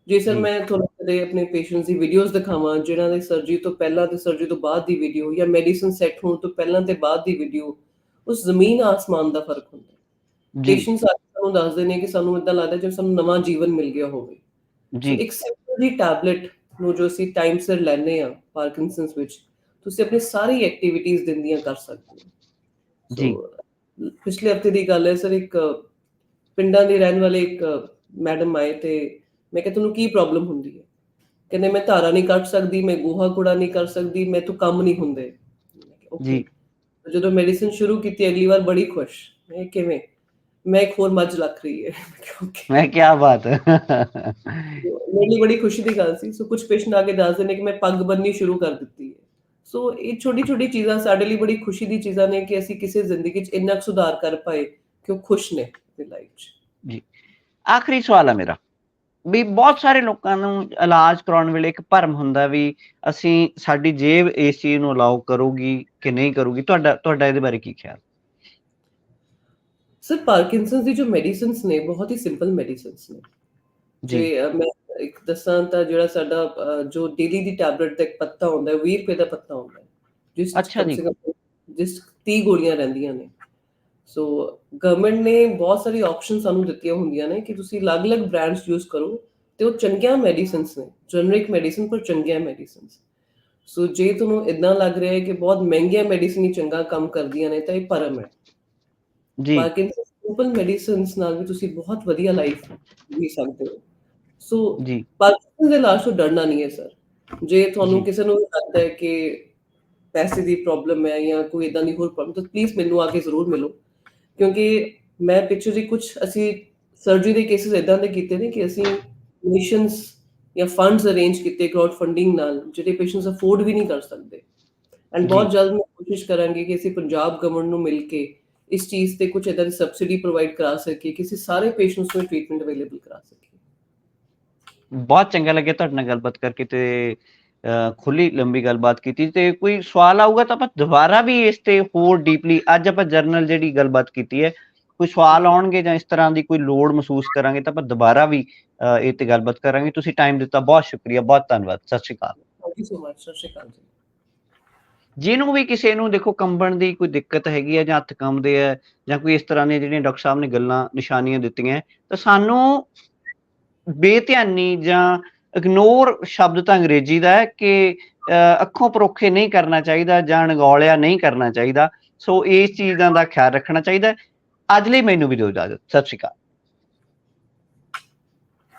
ਜੇ ਸਰ। ਮੈਂ ਤੁਹਾਨੂੰ ਕਦੇ ਆਪਣੇ ਪੇਸ਼ੈਂਟਸ ਦੀ ਵੀਡੀਓਜ਼ ਦਿਖਾਵਾਂ ਜਿਹਨਾਂ ਦੇ ਸਰਜਰੀ ਤੋਂ ਪਹਿਲਾਂ ਤੇ ਸਰਜਰੀ ਤੋਂ ਬਾਅਦ ਦੀ ਵੀਡੀਓ ਜਾਂ ਮੈਡੀਸਿਨ ਸੈੱਟ ਹੋਣ ਤੋਂ ਪਹਿਲਾਂ ਤੇ ਬਾਅਦ ਦੀ ਵੀਡੀਓ ਉਸ ਜ਼ਮੀਨ ਆਸਮਾਨ ਦਾ ਫ਼ਰਕ ਹੁੰਦਾ ਹੈ ਪੇਸ਼ੈਂਟਸ ਸਾਨੂੰ ਦੱਸਦੇ ਨੇ ਕਿ ਸਾਨੂੰ ਇਦਾਂ ਲੱਗਦਾ ਜਿਵੇਂ ਸਾਨੂੰ ਨਵਾਂ ਜੀਵਨ ਮਿਲ ਗਿਆ ਹੋਵੇ ਜੀ ਇੱਕ ਸਿੰਪਲ ਜੀ ਟੈਬਲੇਟ ਨੂੰ ਜੋ ਅਸੀਂ ਟਾਈਮ ਸਿਰ ਲੈਨੇ ਆ ਪਾਰਕਿੰਸਨਸ ਵਿੱਚ ਤੁਸੀਂ ਆਪਣੀ ਸਾਰੀ ਐਕਟੀਵਿਟੀਜ਼ ਦਿਨ ਦੀਆਂ ਕਰ ਸਕਦੇ ਹੋ ਜੀ। ਪਿਛਲੇ ਹਫ਼ਤੇ ਦੀ ਗੱਲ ਹੈ ਸਰ ਇੱਕ ਪਿੰਡਾਂ ਦੇ ਰਹਿਣ ਵਾਲੇ ਇੱਕ ਮੈਡਮ ਆਏ ਤੇ ਮੈਂ ਕਿਹਾ ਤੁਹਾਨੂੰ ਕੀ ਪ੍ਰੋਬਲਮ ਹੁੰਦੀ ਹੈ? ਕਹਿੰਦੇ ਮੈਂ ਧਾਰਾ ਨਹੀਂ ਕੱਢ ਸਕਦੀ ਮੈਂ ਗੋਹਾ ਕੂੜਾ ਨਹੀਂ ਕਰ ਸਕਦੀ ਮੈਂ ਤੋਂ ਕੰਮ ਨਹੀਂ ਹੁੰਦੇ. ਜੀ। ਜਦੋਂ ਮੈਡੀਸਿਨ ਸ਼ੁਰੂ ਕੀਤੀ ਅਗਲੀ ਵਾਰ ਬੜੀ ਖੁਸ਼। ਮੈਂ ਕਿਵੇਂ? ਮੈਂ ਇੱਕ ਹੋਰ ਮੱਝ ਲੱਖ ਰਹੀ ਹੈ। ਮੈਂ ਕੀ ਬਾਤ ਹੈ? ਮੇਰੇ ਲਈ ਬੜੀ ਖੁਸ਼ੀ ਦੀ ਗੱਲ ਸੀ। ਸੋ ਕੁਝ ਪੇਸ਼ੈਂਟ ਆ ਕੇ ਦੱਸਦੇ ਨੇ ਕਿ ਮੈਂ ਪੱਗ ਬੰਨਣੀ ਸ਼ੁਰੂ ਕਰ ਦਿੱਤੀ ਹੈ। ਸੋ ਇਹ ਛੋਟੀ ਛੋਟੀ ਚੀਜ਼ਾਂ ਸਾਡੇ ਲਈ ਬੜੀ ਖੁਸ਼ੀ ਦੀ ਚੀਜ਼ਾਂ ਨੇ ਕਿ ਅਸੀਂ ਕਿਸੇ ਜ਼ਿੰਦਗੀ 'ਚ ਇੰਨਾ ਸੁਧਾਰ ਕਰ ਪਾਏ। ਕਿ ਉਹ ਖੁਸ਼ ਨੇ ਆਪਣੀ ਲਾਈਫ 'ਚ? ਆਖਰੀ ਸਵਾਲ ਹੈ ਮੇਰਾ। ਵੀ ਬਹੁਤ ਸਾਰੇ ਲੋਕਾਂ ਨੂੰ ਇਲਾਜ ਕਰਾਉਣ ਵੇਲੇ ਇੱਕ ਭਰਮ ਹੁੰਦਾ ਵੀ ਅਸੀਂ ਸਾਡੀ ਜੇਬ ਇਸ ਚੀਜ਼ ਨੂੰ ਅਲਾਉ ਕਰੂਗੀ ਕਿ ਨਹੀਂ ਕਰੂਗੀ। ਤੁਹਾਡਾ ਤੁਹਾਡਾ ਇਹਦੇ ਬਾਰੇ ਕੀ ਖਿਆਲ? ਸਰ ਪਾਰਕਿੰਸਨਸ ਦੀ ਜੋ ਮੈਡੀਸਿਨਸ ਨੇ ਬਹੁਤ ਹੀ ਸਿੰਪਲ ਮੈਡੀਸਿਨਸ ਨੇ। ਜੀ। ਜੇ ਮੈਂ ਇੱਕ ਦੱਸਾਂ ਤਾਂ ਜਿਹੜਾ ਸਾਡਾ ਜੋ ਡੇਲੀ ਦੀ ਟੈਬਲੇਟ ਦਾ ਇੱਕ ਪੱਤਾ ਹੁੰਦਾ ਹੈ 20 ਰੁਪਏ ਦਾ ਪੱਤਾ ਹੁੰਦਾ ਹੈ ਜਿਸ ਅੱਛਾ ਜੀ। ਜਿਸ 'ਚ 30 ਗੋਲੀਆਂ ਰਹਿੰਦੀਆਂ ਨੇ। ਸੋ ਗਵਰਨਮੈਂਟ ਨੇ ਬਹੁਤ ਸਾਰੀ ਆਪਸ਼ਨ ਸਾਨੂੰ ਦਿੱਤੀਆਂ ਹੁੰਦੀਆਂ ਨੇ ਕਿ ਤੁਸੀਂ ਅਲੱਗ-ਅਲੱਗ ਬ੍ਰਾਂਡਸ ਯੂਜ਼ ਕਰੋ ਤੇ ਉਹ ਚੰਗੀਆਂ ਮੈਡੀਸਿਨਸ ਨੇ ਜਨਰਿਕ ਮੈਡੀਸਿਨ ਪਰ ਚੰਗੀਆਂ ਮੈਡੀਸਿਨਸ ਸੋ ਜੇ ਤੁਹਾਨੂੰ ਇਦਾਂ ਲੱਗ ਰਿਹਾ ਹੈ ਕਿ ਬਹੁਤ ਮਹਿੰਗੀਆਂ ਮੈਡੀਸਿਨ ਹੀ ਚੰਗਾ ਕੰਮ ਕਰਦੀਆਂ ਨੇ ਤਾਂ ਇਹ ਭਰਮ ਹੈ। ਜੀ। ਪਾਰਕਿੰਸਨ ਸਿੰਪਲ ਮੈਡੀਸਿਨਸ ਨਾਲ ਵੀ ਤੁਸੀਂ ਬਹੁਤ ਵਧੀਆ ਲਾਈਫ ਜੀ ਸਕਦੇ ਹੋ। ਸੋ ਜੀ। ਪਾਰਕਿੰਸਨ ਦੇ ਇਲਾਜ ਤੋਂ ਡਰਨਾ ਨਹੀਂ ਹੈ ਸਰ ਜੇ ਤੁਹਾਨੂੰ। ਕਿਸੇ ਨੂੰ ਲੱਗਦਾ ਹੈ ਕਿ ਪੈਸੇ ਦੀ ਪ੍ਰੋਬਲਮ ਹੈ ਜਾਂ ਕੋਈ ਇਦਾਂ ਦੀ ਹੋਰ ਪ੍ਰੋਬਲਮ ਤਾਂ ਪਲੀਜ਼ ਮੈਨੂੰ ਆ ਕੇ ਜ਼ਰੂਰ ਮਿਲੋ। ਕਿਉਂਕਿ ਮੈਂ ਪਿੱਛੇ ਜੀ ਕੁਝ ਅਸੀਂ ਸਰਜਰੀ ਦੇ ਕੇਸਿਸ ਇਦਾਂ ਦੇ ਕੀਤੇ ਨੇ ਕਿ ਅਸੀਂ ਮਿਸ਼ਨਸ ਜਾਂ ਫੰਡਸ ਅਰੇਂਜ ਕੀਤੇ ਕਰਾਊਡ ਫੰਡਿੰਗ ਨਾਲ ਜਿਹੜੇ ਪੇਸ਼ੈਂਟਸ ਅਫੋਰਡ ਵੀ ਨਹੀਂ ਕਰ ਸਕਦੇ ਐਂਡ। ਬਹੁਤ ਜਲਦ ਮੈਂ ਕੋਸ਼ਿਸ਼ ਕਰਾਂਗੇ ਕਿ ਅਸੀਂ ਪੰਜਾਬ ਗਵਰਨਮੈਂਟ ਨੂੰ ਮਿਲ ਕੇ ਇਸ ਚੀਜ਼ ਤੇ ਕੁਝ ਇਦਾਂ ਦੀ ਸਬਸਿਡੀ ਪ੍ਰੋਵਾਈਡ ਕਰਾ ਸਕੀਏ ਕਿ ਅਸੀਂ ਸਾਰੇ ਪੇਸ਼ੈਂਟਸ ਨੂੰ ਟ੍ਰੀਟਮੈਂਟ ਅਵੇਲੇਬਲ ਕਰਾ ਸਕੀਏ ਬਹੁਤ ਚੰਗਾ ਲੱਗਿਆ ਤੁਹਾਡੇ ਨਾਲ ਗੱਲਬਾਤ ਕਰਕੇ ਤੇ ਖੁੱਲੀ ਲੰਬੀ ਗੱਲਬਾਤ ਕੀਤੀ ਤੇ ਕੋਈ ਸਵਾਲ ਆਊਗਾ ਤਾਂ ਆਪਾਂ ਦੁਬਾਰਾ ਵੀ ਇਸ ਤੇ ਹੋਰ ਡੀਪਲੀ ਅੱਜ ਆਪਾਂ ਜਰਨਲ ਜਿਹੜੀ ਗੱਲਬਾਤ ਕੀਤੀ ਹੈ ਕੋਈ ਸਵਾਲ ਆਉਣਗੇ ਜਾਂ ਇਸ ਤਰ੍ਹਾਂ ਦੀ ਕੋਈ ਲੋੜ ਮਹਿਸੂਸ ਕਰਾਂਗੇ ਤਾਂ ਆਪਾਂ ਦੁਬਾਰਾ ਵੀ ਇਹ ਤੇ ਗੱਲਬਾਤ ਕਰਾਂਗੇ। ਤੁਸੀਂ ਟਾਈਮ ਦਿੱਤਾ ਬਹੁਤ ਸ਼ੁਕਰੀਆ ਬਹੁਤ ਧੰਨਵਾਦ। Sat Sri Akal. Thank you so much Sat Sri Akal ਜੀ। ਜਿਹਨੂੰ ਵੀ ਕਿਸੇ ਨੂੰ ਦੇਖੋ ਕੰਬਣ ਦੀ ਕੋਈ ਦਿੱਕਤ ਹੈਗੀ ਹੈ ਜਾਂ ਹੱਥ ਕੰਬਦੇ ਆ ਜਾਂ ਕੋਈ ਇਸ ਤਰ੍ਹਾਂ ਦੀਆਂ ਜਿਹੜੀਆਂ ਡਾਕਟਰ ਸਾਹਿਬ ਨੇ ਗੱਲਾਂ ਨਿਸ਼ਾਨੀਆਂ ਦਿੱਤੀਆਂ ਤਾਂ ਸਾਨੂੰ ਬੇਧਿਆਨੀ ਜਾਂ ਇਗਨੋਰ ਸ਼ਬਦ ਤਾਂ ਅੰਗਰੇਜ਼ੀ ਦਾ ਹੈ ਕਿ ਅ, ਅੱਖੋਂ ਪਰੋਖੇ ਨਹੀਂ ਕਰਨਾ ਚਾਹੀਦਾ ਜਾਂ ਅਣਗੌਲਿਆ ਨਹੀਂ ਕਰਨਾ ਚਾਹੀਦਾ। ਸੋ ਇਸ ਚੀਜ਼ਾਂ ਦਾ ਖਿਆਲ ਰੱਖਣਾ ਚਾਹੀਦਾ ਅੱਜ ਲਈ ਮੈਨੂੰ ਵੀ ਦਿਓ ਇਜਾਜ਼ਤ। ਸਤਿ ਸ਼੍ਰੀ ਅਕਾਲ।